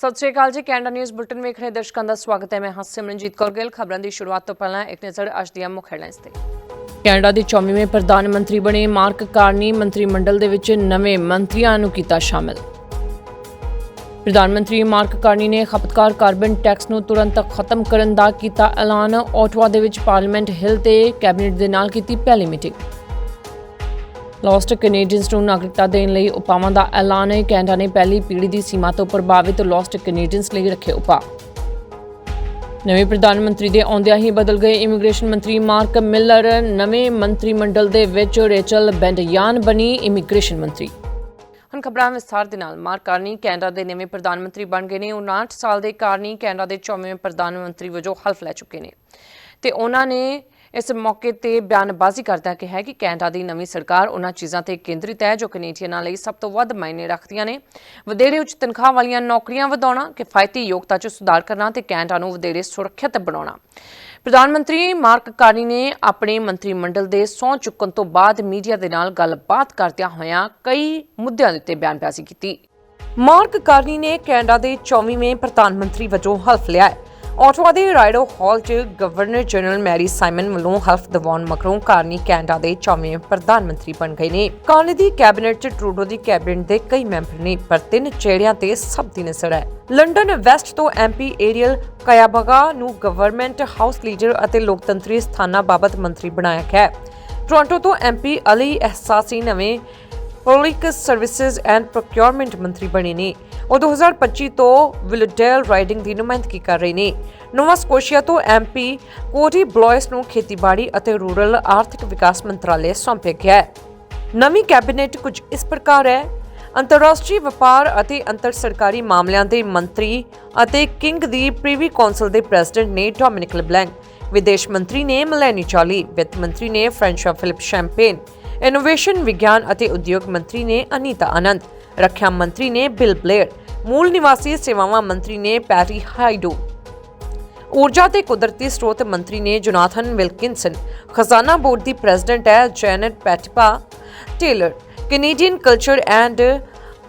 ਸਤਿ ਸ਼੍ਰੀ ਅਕਾਲ ਜੀ, Canada news bulletin ਵੇਖ ਰਹੇ ਦਰਸ਼ਕਾਂ ਦਾ ਸਵਾਗਤ ਹੈ। ਮੈਂ ਹਾਂ ਸਿਮਰਨਜੀਤ ਕੌਰ ਗਿੱਲ। ਖਬਰਾਂ ਦੀ ਸ਼ੁਰੂਆਤ ਤੋਂ ਪਹਿਲਾਂ ਇੱਕ ਨਜ਼ਰ ਅੱਜ ਦੀਆਂ ਮੁੱਖ ਹੈਡਲਾਈਨਸ ਤੇ। ਕੈਨੇਡਾ ਦੇ 24ਵੇਂ ਪ੍ਰਧਾਨ ਮੰਤਰੀ ਬਣੇ ਮਾਰਕ ਕਾਰਨੀ ਮੰਤਰੀ ਮੰਡਲ ਦੇ ਵਿੱਚ ਨਵੇਂ ਮੰਤਰੀਆਂ ਨੂੰ ਕੀਤਾ ਸ਼ਾਮਿਲ। ਪ੍ਰਧਾਨ ਮੰਤਰੀ ਮਾਰਕ ਕਾਰਨੀ ਨੇ ਖਪਤਕਾਰ ਕਾਰਬਨ ਟੈਕਸ ਨੂੰ ਤੁਰੰਤ ਖਤਮ ਕਰਨ ਦਾ ਕੀਤਾ ਐਲਾਨ। ਓਟਵਾ ਦੇ ਵਿੱਚ ਪਾਰਲੀਮੈਂਟ ਹਿਲ ਤੇ ਕੈਬਨਿਟ ਦੇ ਨਾਲ ਕੀਤੀ ਪਹਿਲੀ ਮੀਟਿੰਗ। ਲੌਸਟ ਕੈਨੇਡੀਅਨਸ ਨੂੰ ਨਾਗਰਿਕਤਾ ਦੇਣ ਲਈ ਉਪਾਵਾਂ ਦਾ ਐਲਾਨ ਹੈ ਕੈਨੇਡਾ ਨੇ ਪਹਿਲੀ ਪੀੜ੍ਹੀ ਦੀ ਸੀਮਾ ਤੋਂ ਪ੍ਰਭਾਵਿਤ ਲੌਸਟ ਕੈਨੇਡੀਅਨਸ ਲਈ ਰੱਖੇ ਉਪਾਅ। ਨਵੇਂ ਪ੍ਰਧਾਨ ਮੰਤਰੀ ਦੇ ਆਉਂਦਿਆਂ ਹੀ ਬਦਲ ਗਏ ਇਮੀਗ੍ਰੇਸ਼ਨ ਮੰਤਰੀ ਮਾਰਕ ਮਿਲਰ, ਨਵੇਂ ਮੰਤਰੀ ਮੰਡਲ ਦੇ ਵਿੱਚ ਰੇਚਲ ਬੈਂਡਯਾਨ ਬਣੀ ਇਮੀਗ੍ਰੇਸ਼ਨ ਮੰਤਰੀ। ਹੁਣ ਖਬਰਾਂ ਵਿਸਥਾਰ ਦੇ ਨਾਲ ਮਾਰਕ ਕਾਰਨੀ ਕੈਨੇਡਾ ਦੇ ਨਵੇਂ ਪ੍ਰਧਾਨ ਮੰਤਰੀ ਬਣ ਗਏ ਨੇ। 59 ਸਾਲ ਦੇ ਕਾਰਨੀ ਕੈਨੇਡਾ ਦੇ 24ਵੇਂ ਪ੍ਰਧਾਨ ਮੰਤਰੀ ਵਜੋਂ ਹਲਫ ਲੈ ਚੁੱਕੇ ਨੇ। ਤੇ ਉਹਨਾਂ ਨੇ ਇਸ ਮੌਕੇ ਤੇ ਬਿਆਨਬਾਜ਼ੀ ਕਰਦਿਆਂ ਕਿਹਾ ਕਿ ਕੈਨੇਡਾ ਦੀ ਨਵੀਂ ਸਰਕਾਰ ਉਹਨਾਂ ਚੀਜ਼ਾਂ ਤੇ ਕੇਂਦਰਿਤ ਹੈ ਜੋ ਕੈਨੇਡੀਅਨਾਂ ਲਈ ਸਭ ਤੋਂ ਵੱਧ ਮਾਇਨੇ ਰੱਖਦੀਆਂ ਨੇ। ਵਧੇਰੇ ਉੱਚ ਤਨਖਾਹ ਵਾਲੀਆਂ ਨੌਕਰੀਆਂ ਵਧਾਉਣਾ, ਕਿਫਾਇਤੀ ਯੋਗਤਾ 'ਚ ਸੁਧਾਰ ਕਰਨਾ ਤੇ ਕੈਨੇਡਾ ਨੂੰ ਵਧੇਰੇ ਸੁਰੱਖਿਅਤ ਬਣਾਉਣਾ। ਪ੍ਰਧਾਨ ਮੰਤਰੀ ਮਾਰਕ ਕਾਰਨੀ ਨੇ ਆਪਣੇ ਮੰਤਰੀ ਮੰਡਲ ਦੇ ਸਹੁੰ ਚੁੱਕਣ ਤੋਂ ਬਾਅਦ ਮੀਡੀਆ ਦੇ ਨਾਲ ਗੱਲਬਾਤ ਕਰਦਿਆਂ ਹੋਇਆਂ ਕਈ ਮੁੱਦਿਆਂ ਦੇ ਉੱਤੇ ਬਿਆਨਬਾਜ਼ੀ ਕੀਤੀ। ਮਾਰਕ ਕਾਰਨੀ ਨੇ ਕੈਨੇਡਾ ਦੇ 24ਵੇਂ ਪ੍ਰਧਾਨ ਮੰਤਰੀ ਵਜੋਂ ਹਲਫ ਲਿਆ ਹੈ। ਆਟਵਾ ਦੇ ਰਾਈਡੋ ਹਾਲ 'ਚ ਗਵਰਨਰ ਜਨਰਲ ਮੈਰੀ ਸਾਈਮਨ ਵੱਲੋਂ ਹਲਫ ਦਿਵਾਉਣ ਮਗਰੋਂ ਕਾਰਨੀ ਕੈਨੇਡਾ ਦੇ 24ਵੇਂ ਪ੍ਰਧਾਨ ਮੰਤਰੀ ਬਣ ਗਏ ਨੇ। ਕਾਰਨੀ ਦੀ ਕੈਬਨਿਟ 'ਚ ਟਰੂਡੋ ਦੀ ਕੈਬਨਿਟ ਦੇ ਕਈ ਮੈਂਬਰ ਨੇ, ਪਰ ਤਿੰਨ ਚਿਹਰਿਆਂ ਤੇ ਸਭ ਦੀ ਨਜ਼ਰ ਹੈ। ਲੰਡਨ ਵੈਸਟ ਤੋਂ ਐਮਪੀ ਏਰੀਅਲ ਕਾਇਆਬਗਾ ਨੂੰ ਗਵਰਨਮੈਂਟ ਹਾਊਸ ਲੀਡਰ ਅਤੇ ਲੋਕਤੰਤਰੀ ਸਥਾਨਾਂ ਬਾਬਤ ਮੰਤਰੀ ਬਣਾਇਆ ਗਿਆ ਹੈ। ਟੋਰਾਂਟੋ ਤੋਂ ਐਮਪੀ ਅਲੀ ਅਹਿਸਾਸੀ ਨਵੇਂ ਪਬਲਿਕ ਸਰਵਿਸਿਜ਼ ਐਂਡ ਪ੍ਰੋਕਿਉਰਮੈਂਟ ਮੰਤਰੀ ਬਣੇ ਨੇ। ਉਹ 2025 ਤੋਂ ਵਿਲਡੇਲ ਰਾਈਡਿੰਗ ਦੀ ਨੁਮਾਇੰਦਗੀ ਕਰ ਰਹੇ ਨੇ। ਨੋਵਾ ਸਕੋਸ਼ੀਆ ਤੋਂ ਐਮਪੀ ਕੋਡੀ ਬਲੋਇਸ ਨੂੰ ਖੇਤੀਬਾੜੀ ਅਤੇ ਰੂਰਲ ਆਰਥਿਕ ਵਿਕਾਸ ਮੰਤਰਾਲੇ ਸੌਂਪਿਆ ਗਿਆ ਹੈ। ਨਵੀਂ ਕੈਬਨਿਟ ਕੁਝ ਇਸ ਪ੍ਰਕਾਰ ਹੈ। ਅੰਤਰਰਾਸ਼ਟਰੀ ਵਪਾਰ ਅਤੇ ਅੰਤਰ ਸਰਕਾਰੀ ਮਾਮਲਿਆਂ ਦੇ ਮੰਤਰੀ ਅਤੇ ਕਿੰਗ ਦੀ ਪ੍ਰੀਵੀ ਕੌਂਸਲ ਦੇ ਪ੍ਰੈਜ਼ੀਡੈਂਟ ਨੇ ਡੋਮਿਨਿਕ ਲਬਲੈਂਗ, ਵਿਦੇਸ਼ ਮੰਤਰੀ ਨੇ ਮਲੈਨੀ ਚਾਲੀ ਵਿੱਤ ਮੰਤਰੀ ਨੇ ਫ੍ਰੈਂਸ਼ਾ ਫਿਲਿਪ ਸ਼ੈਂਪੇਨ, ਇਨੋਵੇਸ਼ਨ ਵਿਗਿਆਨ ਅਤੇ ਉਦਯੋਗ ਮੰਤਰੀ ਨੇ ਅਨੀਤਾ ਆਨੰਦ। ਰੱਖਿਆ ਮੰਤਰੀ ਨੇ ਬਿਲ ਬਲੇਅਰ ਮੂਲ ਨਿਵਾਸੀ ਸੇਵਾਵਾਂ ਮੰਤਰੀ ਨੇ ਪੈਰੀ ਹਾਈਡੋ। ਊਰਜਾ ਤੇ ਕੁਦਰਤੀ ਸਰੋਤ ਮੰਤਰੀ ਨੇ ਜੋਨਾਥਨ ਵਿਲਕਿਨਸਨ ਖਜ਼ਾਨਾ ਬੋਰਡ ਦੀ ਪ੍ਰੈਜ਼ੀਡੈਂਟ ਹੈ Janet ਪੈਟਪਾ। Taylor, Canadian culture and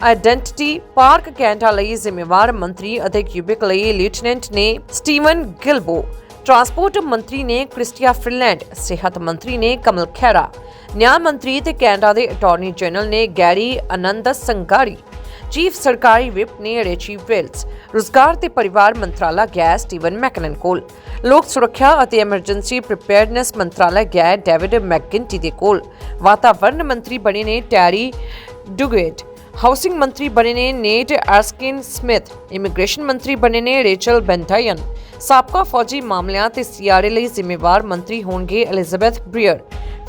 identity park Canada ਲਈ ਜ਼ਿੰਮੇਵਾਰ ਮੰਤਰੀ ਅਤੇ ਕਿਊਬਿਕ ਲਈ ਲੈਫਟੀਨੈਂਟ ਨੇ ਸਟੀਵਨ ਗਿਲਬੋ। ਟਰਾਂਸਪੋਰਟ ਮੰਤਰੀ ਨੇ ਕ੍ਰਿਸਟੀਆ ਫਿਨਲੈਂਡ। ਸਿਹਤ ਮੰਤਰੀ ਨੇ ਕਮਲ ਖੈਰਾ ਨਿਆਂ ਮੰਤਰੀ ਤੇ ਕੈਨੇਡਾ ਦੇ ਅਟਾਰਨੀ ਜਨਰਲ ਨੇ ਗੈਰੀ ਆਨੰਦ ਸੰਗਾਰੀ, ਚੀਫ ਸਰਕਾਰੀ ਵਿਪ ਨੇ ਰੇਚੀ ਵਿਲਸ ਰੁਜ਼ਗਾਰ ਤੇ ਪਰਿਵਾਰ ਮੰਤਰਾਲਾ ਗਿਆ ਸਟੀਵਨ ਮੈਕਨਨ ਕੋਲ, ਲੋਕ ਸੁਰੱਖਿਆ ਅਤੇ ਐਮਰਜੈਂਸੀ ਪ੍ਰੀਪੇਅਰਡਨੈਸ ਮੰਤਰਾਲਾ ਗਿਆ ਡੇਵਿਡ ਮੈਕਗਿੰਟੀ ਦੇ ਕੋਲ ਵਾਤਾਵਰਣ ਮੰਤਰੀ ਬਣੇ ਨੇ ਟੈਰੀ ਡੁਗੇਟ ਹਾਊਸਿੰਗ ਮੰਤਰੀ ਬਣੇ ਨੇ ਨੇਟ ਆਰਸਕਿਨ ਸਮਿਥ, ਇਮੀਗ੍ਰੇਸ਼ਨ ਮੰਤਰੀ ਬਣੇ ਨੇ ਰੇਚਲ ਬੈਂਟਾਇਨ ਸਾਬਕਾ ਫੌਜੀ ਮਾਮਲਿਆਂ ਤੇ ਸੀਆਰਏ ਲਈ ਜ਼ਿੰਮੇਵਾਰ ਮੰਤਰੀ ਹੋਣਗੇ ਐਲਿਜ਼ਾਬੈਥ ਬ੍ਰੀਅਰ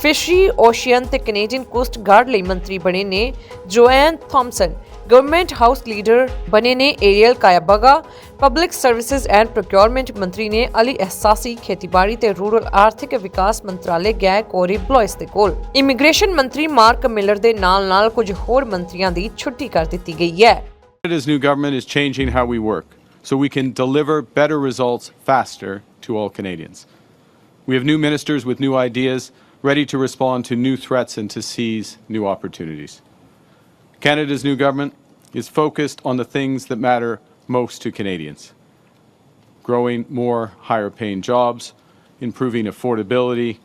ਫਿਸ਼ਰੀ ਓਸ਼ੀਅਨ ਤੇ ਕੈਨੇਡੀਅਨ ਕੋਸਟ ਗਾਰਡ ਲਈ ਮੰਤਰੀ ਬਣੇ ਨੇ Joanne Thompson government house leader ਬਣੇ ਨੇ Arielle Kayabaga public services and procurement ਮੰਤਰੀ ਨੇ ਅਲੀ ਅਹਿਸਾਸੀ ਖੇਤੀਬਾੜੀ ਤੇ ਰੂਰਲ ਆਰਥਿਕ ਵਿਕਾਸ ਮੰਤਰਾਲੇ ਗਿਆ ਕੋਰੀ ਬਲੋਇਸ ਦੇ ਕੋਲ। ਇਮੀਗ੍ਰੇਸ਼ਨ ਮੰਤਰੀ ਮਾਰਕ ਮਿਲਰ ਦੇ ਨਾਲ-ਨਾਲ ਕੁਝ ਹੋਰ ਮੰਤਰੀਆਂ ਦੀ ਛੁੱਟੀ ਕਰ ਦਿੱਤੀ ਗਈ ਹੈ। Canada's new government is changing how we work so we can deliver better results faster to all Canadians. We have new ministers with new ideas, ready to respond to new threats and to seize new opportunities. Canada's new government is focused on the things that matter most to Canadians growing more higher paying jobs, improving affordability,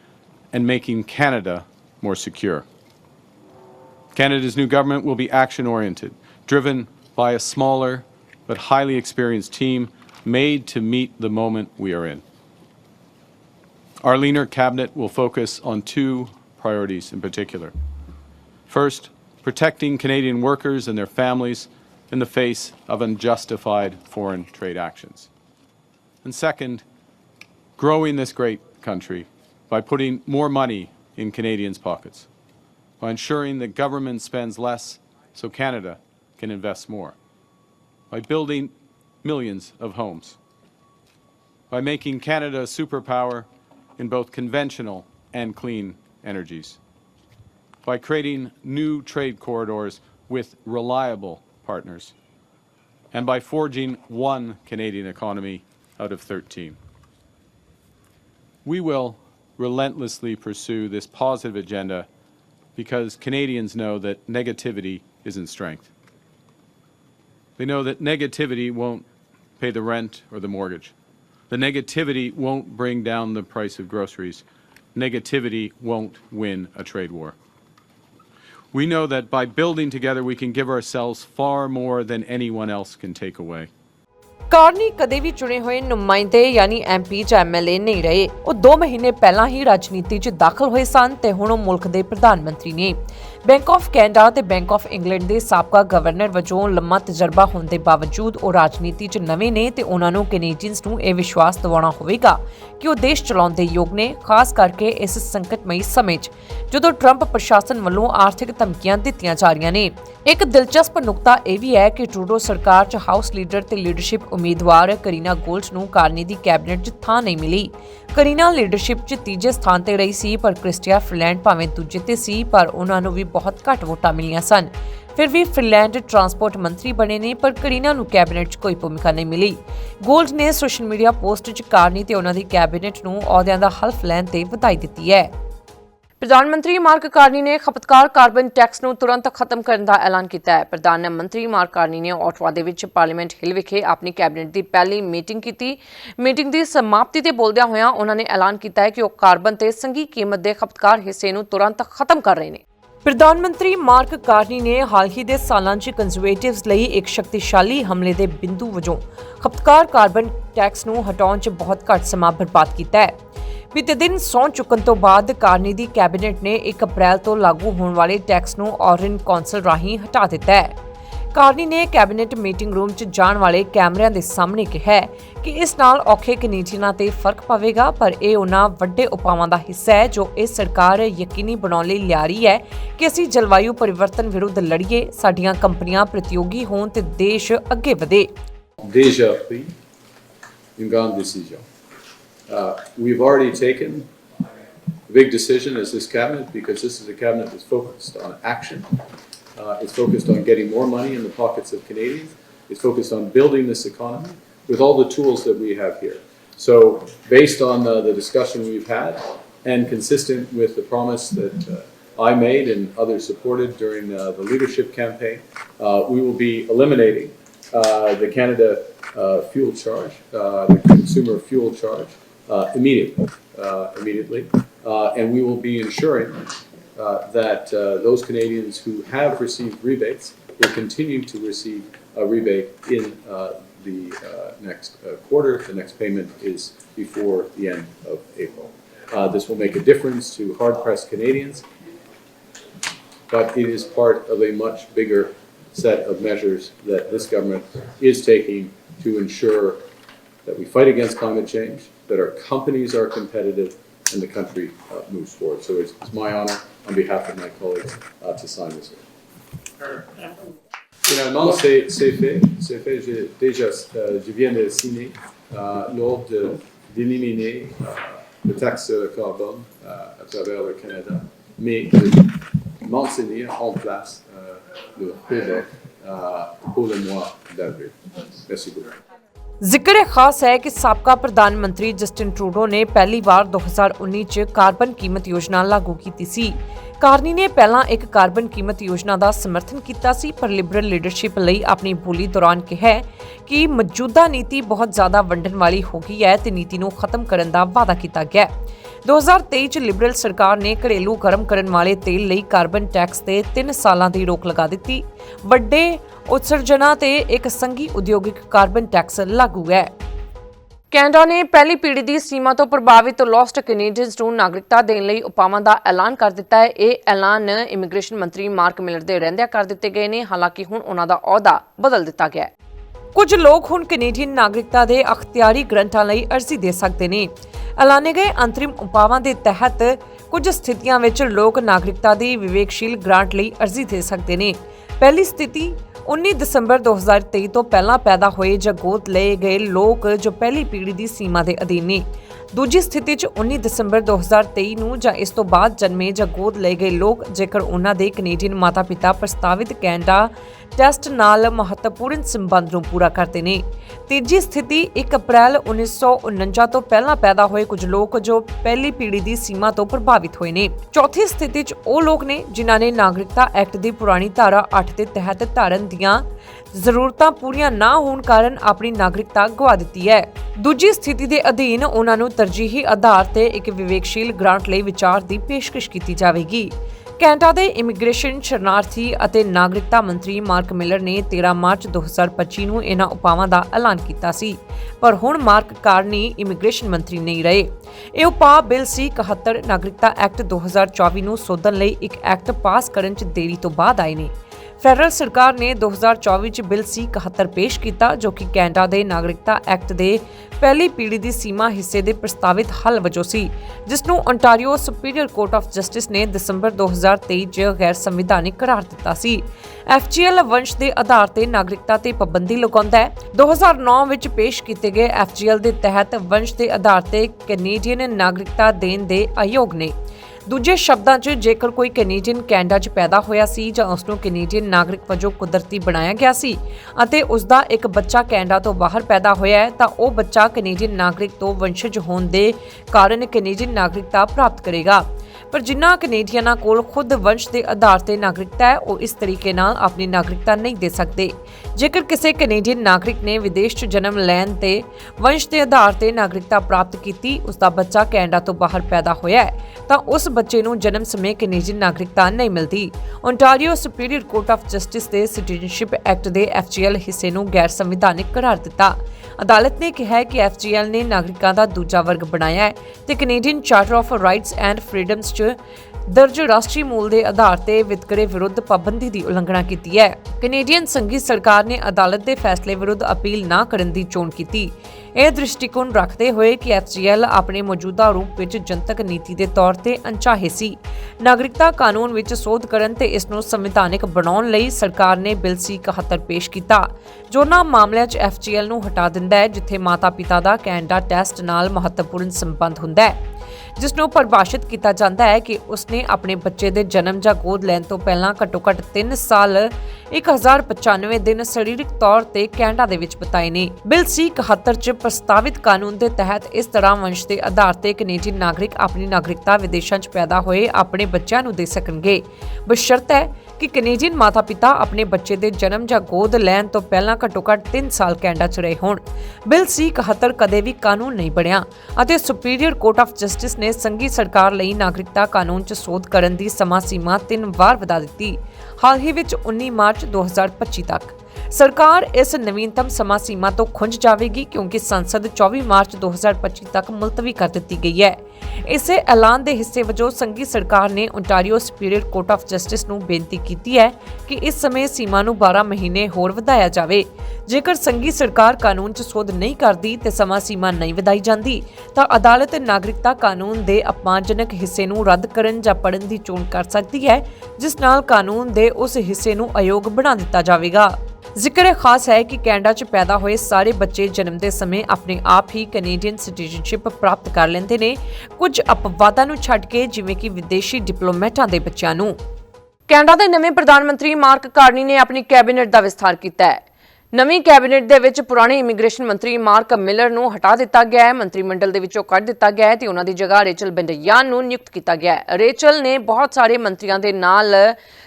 and making Canada more secure. Canada's new government will be action oriented, driven by a smaller but highly experienced team made to meet the moment we are in. Our leaner cabinet will focus on two priorities in particular. First, protecting Canadian workers and their families in the face of unjustified foreign trade actions. And second, growing this great country by putting more money in Canadians' pockets, by ensuring that government spends less so Canada can invest more, by building millions of homes, by making Canada a superpower in both conventional and clean energies, by creating new trade corridors with reliable partners, and by forging one Canadian economy out of 13. We will relentlessly pursue this positive agenda because Canadians know that negativity isn't strength. They know that negativity won't pay the rent or the mortgage. The negativity won't bring down the price of groceries. Negativity won't win a trade war. We know that by building together, we can give ourselves far more than anyone else can take away. Carney ਕਦੇ ਵੀ ਚੁਣੇ ਹੋਏ ਨੁਮਾਇੰਦੇ ਯਾਨੀ MP ਜਾਂ MLA ਨਹੀਂ ਰਹੇ ਉਹ 2 ਮਹੀਨੇ ਪਹਿਲਾਂ ਹੀ ਰਾਜਨੀਤੀ 'ਚ ਦਾਖਲ ਹੋਏ ਸਨ ਤੇ ਹੁਣ ਉਹ ਮੁਲਕ ਦੇ ਪ੍ਰਧਾਨ ਮੰਤਰੀ ਨੇ ਬੈਂਕ ਆਫ ਕੈਨੇਡਾ ਤੇ ਬੈਂਕ ਆਫ ਇੰਗਲੈਂਡ ਦੇ ਸਾਬਕਾ ਗਵਰਨਰ ਵਜੋਂ ਲੰਮਾ ਤਜਰਬਾ ਹੋਣ ਦੇ ਬਾਵਜੂਦ ਉਹ ਰਾਜਨੀਤੀ 'ਚ ਨਵੇਂ ਨੇ ਤੇ ਉਹਨਾਂ ਨੂੰ ਕੈਨੇਡੀਅਨਸ ਨੂੰ ਇਹ ਵਿਸ਼ਵਾਸ ਦਿਵਾਉਣਾ ਹੋਵੇਗਾ ਕਿ ਉਹ ਦੇਸ਼ ਚਲਾਉਣ ਦੇ ਯੋਗ ਨੇ, ਖਾਸ ਕਰਕੇ ਇਸ ਸੰਕਟਮਈ ਸਮੇਂ 'ਚ, ਜਦੋਂ ਟਰੰਪ ਪ੍ਰਸ਼ਾਸਨ ਵੱਲੋਂ ਆਰਥਿਕ ਧਮਕੀਆਂ ਦਿੱਤੀਆਂ ਜਾ ਰਹੀਆਂ ਨੇ। ਇੱਕ ਦਿਲਚਸਪ ਨੁਕਤਾ ਇਹ ਵੀ ਹੈ ਕਿ ਟਰੂਡੋ ਸਰਕਾਰ 'ਚ ਹਾਊਸ ਲੀਡਰ ਤੇ ਲੀਡਰਸ਼ਿਪ ਉਮੀਦਵਾਰ ਕਰੀਨਾ ਗੋਲਡ ਨੂੰ ਕਾਰਨੀ ਦੀ ਕੈਬਨਿਟ 'ਚ ਥਾਂ ਨਹੀਂ ਮਿਲੀ। ਕਰੀਨਾ ਲੀਡਰਸ਼ਿਪ 'ਚ ਤੀਜੇ ਸਥਾਨ ਤੇ ਰਹੀ ਸੀ, ਪਰ ਕ੍ਰਿਸਟੀਆ ਫਿਨਲੈਂਡ ਭਾਵੇਂ ਦੂਜੇ ਤੇ ਸੀ, ਪਰ ਉਹਨਾਂ ਨੂੰ ਵੀ ਬਹੁਤ ਘੱਟ ਵੋਟਾਂ ਮਿਲੀਆਂ ਸਨ। ਫਿਰ ਵੀ ਫਿਨਲੈਂਡ ਟਰਾਂਸਪੋਰਟ ਮੰਤਰੀ ਬਣੇ ਨੇ, ਪਰ ਕਰੀਨਾ ਨੂੰ ਕੈਬਨਿਟ 'ਚ ਕੋਈ ਭੂਮਿਕਾ ਨਹੀਂ ਮਿਲੀ। ਗੋਲਡ ਨੇ ਸੋਸ਼ਲ ਮੀਡੀਆ ਪੋਸਟ 'ਚ ਕਾਰਨੀ ਤੇ ਉਹਨਾਂ ਦੀ ਕੈਬਨਿਟ ਨੂੰ ਅਹੁਦਿਆਂ ਦਾ ਹਲਫ ਲੈਣ ਤੇ ਵਧਾਈ ਦਿੱਤੀ ਹੈ। ਪ੍ਰਧਾਨ ਮੰਤਰੀ ਮਾਰਕ ਕਾਰਨੀ ਨੇ ਖਪਤਕਾਰ ਕਾਰਬਨ ਟੈਕਸ ਨੂੰ ਤੁਰੰਤ ਖਤਮ ਕਰਨ ਦਾ ਐਲਾਨ ਕੀਤਾ ਹੈ। ਪ੍ਰਧਾਨ ਮੰਤਰੀ ਮਾਰਕ ਕਾਰਨੀ ਨੇ ਆਟਵਾ ਦੇ ਵਿੱਚ ਪਾਰਲੀਮੈਂਟ ਹਿੱਲ ਵਿਖੇ ਆਪਣੀ ਕੈਬਨਿਟ ਦੀ ਪਹਿਲੀ ਮੀਟਿੰਗ ਕੀਤੀ। ਮੀਟਿੰਗ ਦੀ ਸਮਾਪਤੀ ਤੇ ਬੋਲਦਿਆਂ ਹੋਇਆਂ ਉਹਨਾਂ ਨੇ ਐਲਾਨ ਕੀਤਾ ਹੈ ਕਿ ਉਹ ਕਾਰਬਨ ਤੇ ਸੰਘੀ ਕੀਮਤ ਦੇ ਖਪਤਕਾਰ ਹਿੱਸੇ ਨੂੰ ਤੁਰੰਤ ਖਤਮ ਕਰ ਰਹੇ ਨੇ। ਪ੍ਰਧਾਨ ਮੰਤਰੀ ਮਾਰਕ ਕਾਰਨੀ ਨੇ ਹਾਲ ਹੀ ਦੇ ਸਾਲਾਂ 'ਚ ਕੰਜ਼ਰਵੇਟਿਵਸ ਲਈ ਇੱਕ ਸ਼ਕਤੀਸ਼ਾਲੀ ਹਮਲੇ ਦੇ ਬਿੰਦੂ ਵਜੋਂ ਖਪਤਕਾਰ ਕਾਰਬਨ ਟੈਕਸ ਨੂੰ ਹਟਾਉਣ 'ਚ ਬਹੁਤ ਘੱਟ ਸਮਾਂ ਬਰਬਾਦ ਕੀਤਾ ਹੈ। ਬੀਤੇ ਦਿਨ ਸੌਂ ਚੁੱਕਣ ਤੋਂ ਬਾਅਦ ਕਾਰਨੀ ਦੀ ਕੈਬਨਿਟ ਨੇ 1 ਅਪ੍ਰੈਲ ਤੋਂ ਲਾਗੂ ਹੋਣ ਵਾਲੇ ਟੈਕਸ ਨੂੰ ਔਰਨ ਕੌਂਸਲ ਰਾਹੀਂ ਹਟਾ ਦਿੱਤਾ ਹੈ ਕਾਰਨੀ ਨੇ ਕੈਬਨਿਟ ਮੀਟਿੰਗ ਰੂਮ 'ਚ ਜਾਣ ਵਾਲੇ ਕੈਮਰਿਆਂ ਦੇ ਸਾਹਮਣੇ ਕਿਹਾ ਕਿ ਇਸ ਨਾਲ ਔਖੇ ਕੈਨੇਡੀਅਨਾਂ ਤੇ ਫ਼ਰਕ ਪਵੇਗਾ, ਪਰ ਇਹ ਉਹਨਾਂ ਵੱਡੇ ਉਪਾਵਾਂ ਦਾ ਹਿੱਸਾ ਹੈ ਜੋ ਇਸ ਸਰਕਾਰ ਯਕੀਨੀ ਬਣਾਉਣ ਲਈ ਲਿਆ ਰਹੀ ਹੈ ਕਿ ਅਸੀਂ ਜਲਵਾਯੂ ਪਰਿਵਰਤਨ ਵਿਰੁੱਧ ਲੜੀਏ, ਸਾਡੀਆਂ ਕੰਪਨੀਆਂ ਪ੍ਰਤੀਯੋਗੀ ਹੋਣ ਤੇ ਦੇਸ਼ ਅੱਗੇ ਵਧੇ déjà pris une grande décision. Uh, we've already taken a big decision as this cabinet because this is a cabinet that's focused on action. Uh, it's focused on getting more money in the pockets of Canadians. It's focused on building this economy with all the tools that we have here. So, based on uh, the discussion we've had and consistent with the promise that uh, I made and others supported during uh, the leadership campaign, uh, we will be eliminating uh, the Canada uh, fuel charge, uh, the consumer fuel charge, uh, immediately. Uh, immediately, uh, and we will be ensuring uh, that uh, those Canadians who have received rebates will continue to receive a rebate in uh, the uh, next uh, quarter. The next payment is before the end of April. Uh, this will make a difference to hard-pressed Canadians but it is part of a much bigger set of measures that this government is taking to ensure that we fight against climate change, that our companies are competitive, and the country uh, moves forward. So it's, it's my honor, on behalf of my colleagues, uh, to sign this. Finalement, c'est c'est fait. C'est fait. J'ai déjà, euh, je viens de signer euh, l'ordre de- d'éliminer euh, le taxe sur le carbone euh, à travers le Canada, mais de maintenir en place euh, le Québec euh, pour le mois d'avril. Merci beaucoup. ਜ਼ਿਕਰ ਖਾਸ ਹੈ ਕਿ ਸਾਬਕਾ ਪ੍ਰਧਾਨ ਮੰਤਰੀ Justin Trudeau ਨੇ ਪਹਿਲੀ ਵਾਰ 2019 ਚ ਕਾਰਬਨ ਕੀਮਤ ਯੋਜਨਾ ਲਾਗੂ ਕੀਤੀ ਸੀ। ਕਾਰਨੀ ਨੇ ਪਹਿਲਾਂ ਇੱਕ ਕਾਰਬਨ ਕੀਮਤ ਯੋਜਨਾ ਦਾ ਸਮਰਥਨ ਕੀਤਾ ਸੀ, ਪਰ ਲਿਬਰਲ ਲੀਡਰਸ਼ਿਪ ਲਈ ਆਪਣੀ ਬੋਲੀ ਦੌਰਾਨ ਕਿਹਾ ਕਿ ਮੌਜੂਦਾ ਨੀਤੀ ਬਹੁਤ ਜ਼ਿਆਦਾ ਵੰਡਣ ਵਾਲੀ ਹੋ ਗਈ ਹੈ ਤੇ ਨੀਤੀ ਨੂੰ ਖਤਮ ਕਰਨ ਦਾ ਵਾਅਦਾ ਕੀਤਾ ਗਿਆ ਹੈ। 2023 ਚ ਲਿਬਰਲ ਸਰਕਾਰ ਨੇ ਘਰੇਲੂ ਗਰਮ ਕਰਨ ਵਾਲੇ ਤੇਲ ਲਈ ਕਾਰਬਨ ਟੈਕਸ ਤੇ 3 ਸਾਲਾਂ ਦੀ ਰੋਕ ਲਗਾ ਦਿੱਤੀ। ਵੱਡੇ ਉਤਸਰਜਨਾਂ ਤੇ ਇੱਕ ਸੰਘੀ ਉਦਯੋਗਿਕ ਕਾਰਬਨ ਟੈਕਸ ਲਾਗੂ ਹੈ। ਕੈਨੇਡਾ ਨੇ ਪਹਿਲੀ ਪੀੜ੍ਹੀ ਦੀ ਸੀਮਾ ਤੋਂ ਪ੍ਰਭਾਵਿਤ ਲੋਸਟ ਕੈਨੇਡੀਅਨਸ ਨੂੰ ਨਾਗਰਿਕਤਾ ਦੇਣ ਲਈ ਉਪਾਵਾਂ ਦਾ ਐਲਾਨ ਕਰ ਦਿੱਤਾ ਹੈ। ਇਹ ਐਲਾਨ ਇਮੀਗ੍ਰੇਸ਼ਨ ਮੰਤਰੀ ਮਾਰਕ ਮਿਲਰ ਦੇ ਰਹਿੰਦਿਆਂ ਕਰ ਦਿੱਤੇ ਗਏ ਨੇ। ਹਾਲਾਂਕਿ ਹੁਣ ਉਹਨਾਂ ਦਾ ਅਹੁਦਾ ਬਦਲ ਦਿੱਤਾ ਗਿਆ ਹੈ। ਕੁਝ ਲੋਕ ਹੁਣ ਕੈਨੇਡੀਅਨ ਨਾਗਰਿਕਤਾ ਦੇ ਅਖਤਿਆਰੀ ਗ੍ਰੰਥਾਂ ਲਈ ਅਰਜ਼ੀ ਦੇ ਸਕਦੇ ਨੇ। ਐਲਾਨੇ ਗਏ ਅੰਤਰਿਮ ਉਪਾਵਾਂ ਦੇ ਤਹਿਤ ਕੁਝ ਸਥਿਤੀਆਂ ਵਿੱਚ ਲੋਕ ਨਾਗਰਿਕਤਾ ਦੀ ਵਿਵੇਕਸ਼ੀਲ ਗ੍ਰਾਂਟ ਲਈ ਅਰਜ਼ੀ ਦੇ ਸਕਦੇ ਨੇ। ਪਹਿਲੀ ਸਥਿਤੀ 19 ਦਸੰਬਰ 2023 ਤੋਂ ਪਹਿਲਾਂ ਪੈਦਾ ਹੋਏ ਜਾਂ ਗੋਦ ਲਏ ਗਏ ਲੋਕ ਜੋ ਪਹਿਲੀ ਪੀੜ੍ਹੀ ਦੀ ਸੀਮਾ ਦੇ ਅਧੀਨ ਨੇ। ਦੂਜੀ ਸਥਿਤੀ 'ਚ 19 ਦਸੰਬਰ 2023 ਨੂੰ ਜਾਂ ਇਸ ਤੋਂ ਬਾਅਦ ਜਨਮੇ ਜਾਂ ਗੋਦ ਲਏ ਗਏ ਲੋਕ, ਜੇਕਰ ਉਹਨਾਂ ਦੇ ਕੈਨੇਡੀਅਨ ਮਾਤਾ-ਪਿਤਾ ਪ੍ਰਸਤਾਵਿਤ ਕੈਨੇਡਾ ਟੈਸਟ ਨਾਲ ਮਹੱਤਵਪੂਰਨ ਸੰਬੰਧ ਨੂੰ ਪੂਰਾ ਕਰਦੇ ਨੇ। ਤੀਜੀ ਸਥਿਤੀ 1 ਅਪ੍ਰੈਲ 1949 ਤੋਂ ਪਹਿਲਾਂ ਪੈਦਾ ਹੋਏ ਕੁਝ ਲੋਕ ਜੋ ਪਹਿਲੀ ਪੀੜ੍ਹੀ ਦੀ ਸੀਮਾ ਤੋਂ ਪ੍ਰਭਾਵਿਤ ਹੋਏ ਨੇ। ਚੌਥੀ ਸਥਿਤੀ 'ਚ ਉਹ ਲੋਕ ਨੇ ਜਿਨ੍ਹਾਂ ਨੇ ਨਾਗਰਿਕਤਾ ਐਕਟ ਦੀ ਪੁਰਾਣੀ ਧਾਰਾ 8 ਦੇ ਤਹਿਤ ਧਾਰਨ ਦੀਆਂ ਜ਼ਰੂਰਤਾਂ ਪੂਰੀਆਂ ਨਾ ਹੋਣ ਕਾਰਨ ਆਪਣੀ ਨਾਗਰਿਕਤਾ ਗਵਾ ਦਿੱਤੀ ਹੈ। ਦੂਜੀ ਸਥਿਤੀ ਦੇ ਅਧੀਨ ਉਹਨਾਂ ਨੂੰ ਤਰਜੀਹੀ ਆਧਾਰ ਤੇ ਇੱਕ ਵਿਵੇਕਸ਼ੀਲ ਗ੍ਰਾਂਟ ਲਈ ਵਿਚਾਰ ਦੀ ਪੇਸ਼ਕਸ਼ ਕੀਤੀ ਜਾਵੇਗੀ। ਕੈਨੇਡਾ ਦੇ ਇਮੀਗ੍ਰੇਸ਼ਨ ਸ਼ਰਨਾਰਥੀ ਅਤੇ ਨਾਗਰਿਕਤਾ ਮੰਤਰੀ ਮਾਰਕ ਮਿਲਰ ਨੇ 13 ਮਾਰਚ 2025 ਨੂੰ ਇਹਨਾਂ ਉਪਾਵਾਂ ਦਾ ਐਲਾਨ ਕੀਤਾ ਸੀ। ਪਰ ਹੁਣ ਮਾਰਕ ਕਾਰਨੀ ਇਮੀਗ੍ਰੇਸ਼ਨ ਮੰਤਰੀ ਨਹੀਂ ਰਹੇ। ਇਹ ਉਪਾਅ ਬਿੱਲ ਸੀ 71 ਨਾਗਰਿਕਤਾ ਐਕਟ 2024 ਨੂੰ ਸੋਧਣ ਲਈ ਇੱਕ ਐਕਟ ਪਾਸ ਕਰਨ 'ਚ ਦੇਰੀ ਤੋਂ ਬਾਅਦ ਆਏ ਨੇ। ਫੈਡਰਲ ਸਰਕਾਰ ਨੇ 2024 ਚ ਬਿੱਲ ਸੀ 71 ਪੇਸ਼ ਕੀਤਾ, ਜੋ ਕਿ ਕੈਨੇਡਾ ਦੇ ਨਾਗਰਿਕਤਾ ਐਕਟ ਦੇ ਪਹਿਲੀ ਪੀੜ੍ਹੀ ਦੀ ਸੀਮਾ ਹਿੱਸੇ ਦੇ ਪ੍ਰਸਤਾਵਿਤ ਹੱਲ ਵਜੋਂ ਸੀ, ਜਿਸ ਨੂੰ ontario superior court of justice ਨੇ ਦਸੰਬਰ 2023 ਚ ਗੈਰ ਸੰਵਿਧਾਨਿਕ ਕਰਾਰ ਦਿੱਤਾ ਸੀ। FGL ਵੰਸ਼ ਦੇ ਆਧਾਰ ਤੇ ਨਾਗਰਿਕਤਾ ਤੇ ਪਾਬੰਦੀ ਲਗਾਉਂਦਾ ਹੈ। 2009 ਵਿੱਚ ਪੇਸ਼ ਕੀਤੇ ਗਏ FGL ਦੇ ਤਹਿਤ ਵੰਸ਼ ਦੇ ਆਧਾਰ ਤੇ ਕੈਨੇਡੀਅਨ ਨਾਗਰਿਕਤਾ ਦੇਣ ਦੇ ਆਯੋਗ ਨੇ। ਦੂਜੇ ਸ਼ਬਦਾਂ 'ਚ, ਜੇਕਰ ਕੋਈ ਕੈਨੇਡੀਅਨ ਕੈਨੇਡਾ 'ਚ ਪੈਦਾ ਹੋਇਆ ਸੀ ਜਾਂ ਉਸ ਨੂੰ ਕੈਨੇਡੀਅਨ ਨਾਗਰਿਕ ਵਜੋਂ ਕੁਦਰਤੀ ਬਣਾਇਆ ਗਿਆ ਸੀ ਅਤੇ ਉਸ ਦਾ ਇੱਕ ਬੱਚਾ ਕੈਨੇਡਾ ਤੋਂ ਬਾਹਰ ਪੈਦਾ ਹੋਇਆ ਹੈ, ਤਾਂ ਉਹ ਬੱਚਾ ਕੈਨੇਡੀਅਨ ਨਾਗਰਿਕ ਤੋਂ ਵੰਸ਼ਜ ਹੋਣ ਦੇ ਕਾਰਨ ਕੈਨੇਡੀਅਨ ਨਾਗਰਿਕਤਾ ਪ੍ਰਾਪਤ ਕਰੇਗਾ। ਪਰ ਜਿਨ੍ਹਾਂ ਕੈਨੇਡੀਅਨਾਂ ਕੋਲ ਖੁਦ ਵੰਸ਼ ਦੇ ਆਧਾਰ ਤੇ ਨਾਗਰਿਕਤਾ ਹੈ, ਉਹ ਇਸ ਤਰੀਕੇ ਨਾਲ ਆਪਣੀ ਨਾਗਰਿਕਤਾ ਨਹੀਂ ਦੇ ਸਕਦੇ। ਜੇਕਰ ਕਿਸੇ ਕੈਨੇਡੀਅਨ ਨਾਗਰਿਕ ਨੇ ਵਿਦੇਸ਼ 'ਚ ਜਨਮ ਲੈਣ ਤੇ ਵੰਸ਼ ਦੇ ਆਧਾਰ ਤੇ ਨਾਗਰਿਕਤਾ ਪ੍ਰਾਪਤ ਕੀਤੀ, ਉਸ ਦਾ ਬੱਚਾ ਕੈਨੇਡਾ ਤੋਂ ਬਾਹਰ ਪੈਦਾ ਹੋਇਆ ਹੈ, ਤਾਂ ਉਸ ਬੱਚੇ ਨੂੰ ਜਨਮ ਸਮੇਂ ਕੈਨੇਡੀਅਨ ਨਾਗਰਿਕਤਾ ਨਹੀਂ ਮਿਲਦੀ। Ontario Superior Court of Justice ਦੇ ਸਿਟੀਜ਼ਨਸ਼ਿਪ ਐਕਟ ਦੇ ਐਫਜੀਐਲ ਹਿੱਸੇ ਨੂੰ ਗੈਰ ਸੰਵਿਧਾਨਿਕ ਕਰਾਰ ਦਿੱਤਾ। ਅਦਾਲਤ ਨੇ ਕਿਹਾ ਕਿ ਐਫਜੀਐਲ ਨੇ ਨਾਗਰਿਕਾਂ ਦਾ ਦੂਜਾ ਵਰਗ ਬਣਾਇਆ ਹੈ ਤੇ Canadian charter of rights and freedoms 'ਚ ਦਰਜ ਰਾਸ਼ਟਰੀ ਮੂਲ ਦੇ ਆਧਾਰ ਤੇ ਵਿਤਕਰੇ ਵਿਰੁੱਧ ਪਾਬੰਦੀ ਦੀ ਉਲੰਘਣਾ ਕੀਤੀ ਹੈ। ਕੈਨੇਡੀਅਨ ਸੰਘੀ ਸਰਕਾਰ ਨੇ ਅਦਾਲਤ ਦੇ ਫੈਸਲੇ ਵਿਰੁੱਧ ਅਪੀਲ ਨਾ ਕਰਨ ਦੀ ਚੋਣ ਕੀਤੀ। ਇਹ ਦ੍ਰਿਸ਼ਟੀਕੋਣ ਰੱਖਦੇ ਹੋਏ ਕਿ FGL ਆਪਣੇ ਮੌਜੂਦਾ ਰੂਪ ਵਿੱਚ ਜਨਤਕ ਨੀਤੀ ਦੇ ਤੌਰ ਤੇ ਅਣਚਾਹੇ ਸੀ। ਨਾਗਰਿਕਤਾ ਕਾਨੂੰਨ ਵਿੱਚ ਸੋਧ ਕਰਨ ਤੇ ਇਸ ਨੂੰ ਸੰਵਿਧਾਨਿਕ ਬਣਾਉਣ ਲਈ ਸਰਕਾਰ ਨੇ ਬਿੱਲ ਸੀ 71 ਪੇਸ਼ ਕੀਤਾ। ਜੋ ਨਾ ਮਾਮਲਿਆਂ 'ਚ FGL ਨੂੰ ਹਟਾ ਦਿੰਦਾ ਹੈ, ਜਿੱਥੇ ਮਾਤਾ-ਪਿਤਾ ਦਾ ਕੈਨੇਡਾ ਟੈਸਟ ਨਾਲ ਮਹੱਤਵਪੂਰਨ ਸੰਬੰਧ ਹੁੰਦਾ ਹੈ। ਜਿਸ ਨੂੰ ਪਰਿਭਾਸ਼ਿਤ ਕੀਤਾ ਜਾਂਦਾ ਹੈ ਕਿ ਉਸਨੇ ਆਪਣੇ ਬੱਚੇ ਦੇ ਜਨਮ ਜਾਂ ਗੋਦ ਲੈਣ ਤੋਂ ਪਹਿਲਾਂ ਘੱਟੋ-ਘੱਟ 3 ਸਾਲ 1095 ਦਿਨ ਸਰੀਰਕ ਤੌਰ ਤੇ ਕੈਨੇਡਾ ਦੇ ਵਿੱਚ ਬਿਤਾਏ ਨੇ। ਬਿੱਲ ਸੀ 71 ਚ ਪ੍ਰਸਤਾਵਿਤ ਕਾਨੂੰਨ ਦੇ ਤਹਿਤ ਇਸ ਤਰ੍ਹਾਂ ਵੰਸ਼ ਦੇ ਆਧਾਰ ਤੇ ਕੈਨੇਡੀਅਨ ਨਾਗਰਿਕ ਆਪਣੀ ਨਾਗਰਿਕਤਾ ਵਿਦੇਸ਼ਾਂ 'ਚ ਪੈਦਾ ਹੋਏ ਆਪਣੇ ਬੱਚਿਆਂ ਨੂੰ ਦੇ ਸਕਣਗੇ। ਬਸ਼ਰਤ ਹੈ ਕਿ ਕੈਨੇਡੀਅਨ ਮਾਤਾ-ਪਿਤਾ ਆਪਣੇ ਬੱਚੇ ਦੇ ਜਨਮ ਜਾਂ ਗੋਦ ਲੈਣ ਤੋਂ ਪਹਿਲਾਂ ਘੱਟੋ-ਘੱਟ 3 ਸਾਲ ਕੈਨੇਡਾ 'ਚ ਰਹੇ ਹੋਣ। ਬਿੱਲ ਸੀ 71 ਕਦੇ ਵੀ ਕਾਨੂੰਨ ਨਹੀਂ ਬਣਿਆ ਅਤੇ ਸੁਪੀਰੀਅਰ ਕੋਰਟ ਆਫ ਜਸਟਿਸ ਨੇ ਸੰਘੀ ਸਰਕਾਰ ਲਈ ਨਾਗਰਿਕਤਾ ਕਾਨੂੰਨ 'ਚ ਸੋਧ ਕਰਨ ਦੀ ਸਮਾਂ ਸੀਮਾ ਤਿੰਨ ਵਾਰ ਵਧਾ ਦਿੱਤੀ, ਹਾਲ ਹੀ ਵਿੱਚ 19 ਮਾਰਚ 2025 ਤੱਕ। ਸਰਕਾਰ ਇਸ ਨਵੀਨਤਮ ਸਮਾਂ ਸੀਮਾ ਤੋਂ ਖੁੰਝ ਜਾਵੇਗੀ ਕਿਉਂਕਿ ਸੰਸਦ 24 ਮਾਰਚ 2025 ਤੱਕ ਮੁਲਤਵੀ ਕਰ ਦਿੱਤੀ ਗਈ ਹੈ। ਇਸੇ ਐਲਾਨ ਦੇ ਹਿੱਸੇ ਵਜੋਂ ਸੰਘੀ ਸਰਕਾਰ ਨੇ ontario superior court of justice ਨੂੰ ਬੇਨਤੀ ਕੀਤੀ ਹੈ ਕਿ ਇਸ ਸਮੇਂ ਸੀਮਾ ਨੂੰ 12 ਮਹੀਨੇ ਹੋਰ ਵਧਾਇਆ ਜਾਵੇ। ਜੇਕਰ ਸੰਘੀ ਸਰਕਾਰ ਕਾਨੂੰਨ 'ਚ ਸੋਧ ਨਹੀਂ ਕਰਦੀ ਤੇ ਸਮਾਂ ਸੀਮਾ ਨਹੀਂ ਵਧਾਈ ਜਾਂਦੀ, ਤਾਂ ਅਦਾਲਤ ਨਾਗਰਿਕਤਾ ਕਾਨੂੰਨ ਦੇ ਅਪਮਾਨਜਨਕ ਹਿੱਸੇ ਨੂੰ ਰੱਦ ਕਰਨ ਜਾਂ ਪੜਨ ਦੀ ਚੋਣ ਕਰ ਸਕਦੀ ਹੈ, ਜਿਸ ਨਾਲ ਕਾਨੂੰਨ ਦੇ ਉਸ ਹਿੱਸੇ ਨੂੰ ਅਯੋਗ ਬਣਾ ਦਿੱਤਾ ਜਾਵੇਗਾ। ਜ਼ਿਕਰ ਖਾਸ ਹੈ ਕਿ ਕੈਨੇਡਾ 'ਚ ਪੈਦਾ ਹੋਏ ਸਾਰੇ ਬੱਚੇ ਜਨਮ ਦੇ ਸਮੇਂ ਆਪਣੇ ਆਪ ਹੀ ਕੈਨੇਡੀਅਨ ਸਿਟੀਜ਼ਨਸ਼ਿਪ ਪ੍ਰਾਪਤ ਕਰ ਲੈਂਦੇ ਨੇ। ਕੁਝ ਅਪਵਾਦਾਂ ਨੂੰ ਛੱਡ ਕੇ ਜਿਵੇਂ ਕਿ ਵਿਦੇਸ਼ੀ ਡਿਪਲੋਮੈਟਾਂ ਦੇ ਬੱਚਿਆਂ ਨੂੰ। ਕੈਨੇਡਾ ਦੇ ਨਵੇਂ ਪ੍ਰਧਾਨ ਮੰਤਰੀ ਮਾਰਕ ਕਾਰਨੀ ਨੇ ਆਪਣੀ ਕੈਬਨਿਟ ਦਾ ਵਿਸਥਾਰ ਕੀਤਾ ਹੈ। ਨਵੀਂ ਕੈਬਨਿਟ ਦੇ ਵਿੱਚ ਪੁਰਾਣੇ ਇਮੀਗ੍ਰੇਸ਼ਨ ਮੰਤਰੀ ਮਾਰਕ ਮਿਲਰ ਨੂੰ ਹਟਾ ਦਿੱਤਾ ਗਿਆ ਹੈ। ਮੰਤਰੀ ਮੰਡਲ ਦੇ ਵਿੱਚੋਂ ਕੱਢ ਦਿੱਤਾ ਗਿਆ ਹੈ ਤੇ ਉਹਨਾਂ ਦੀ ਜਗ੍ਹਾ ਰੇਚਲ ਬੈਂਡਿਆਨ ਨੂੰ ਨਿਯੁਕਤ ਕੀਤਾ ਗਿਆ ਹੈ। ਰੇਚਲ ਨੇ ਬਹੁਤ ਸਾਰੇ ਮੰਤਰੀਆਂ ਦੇ ਨਾਲ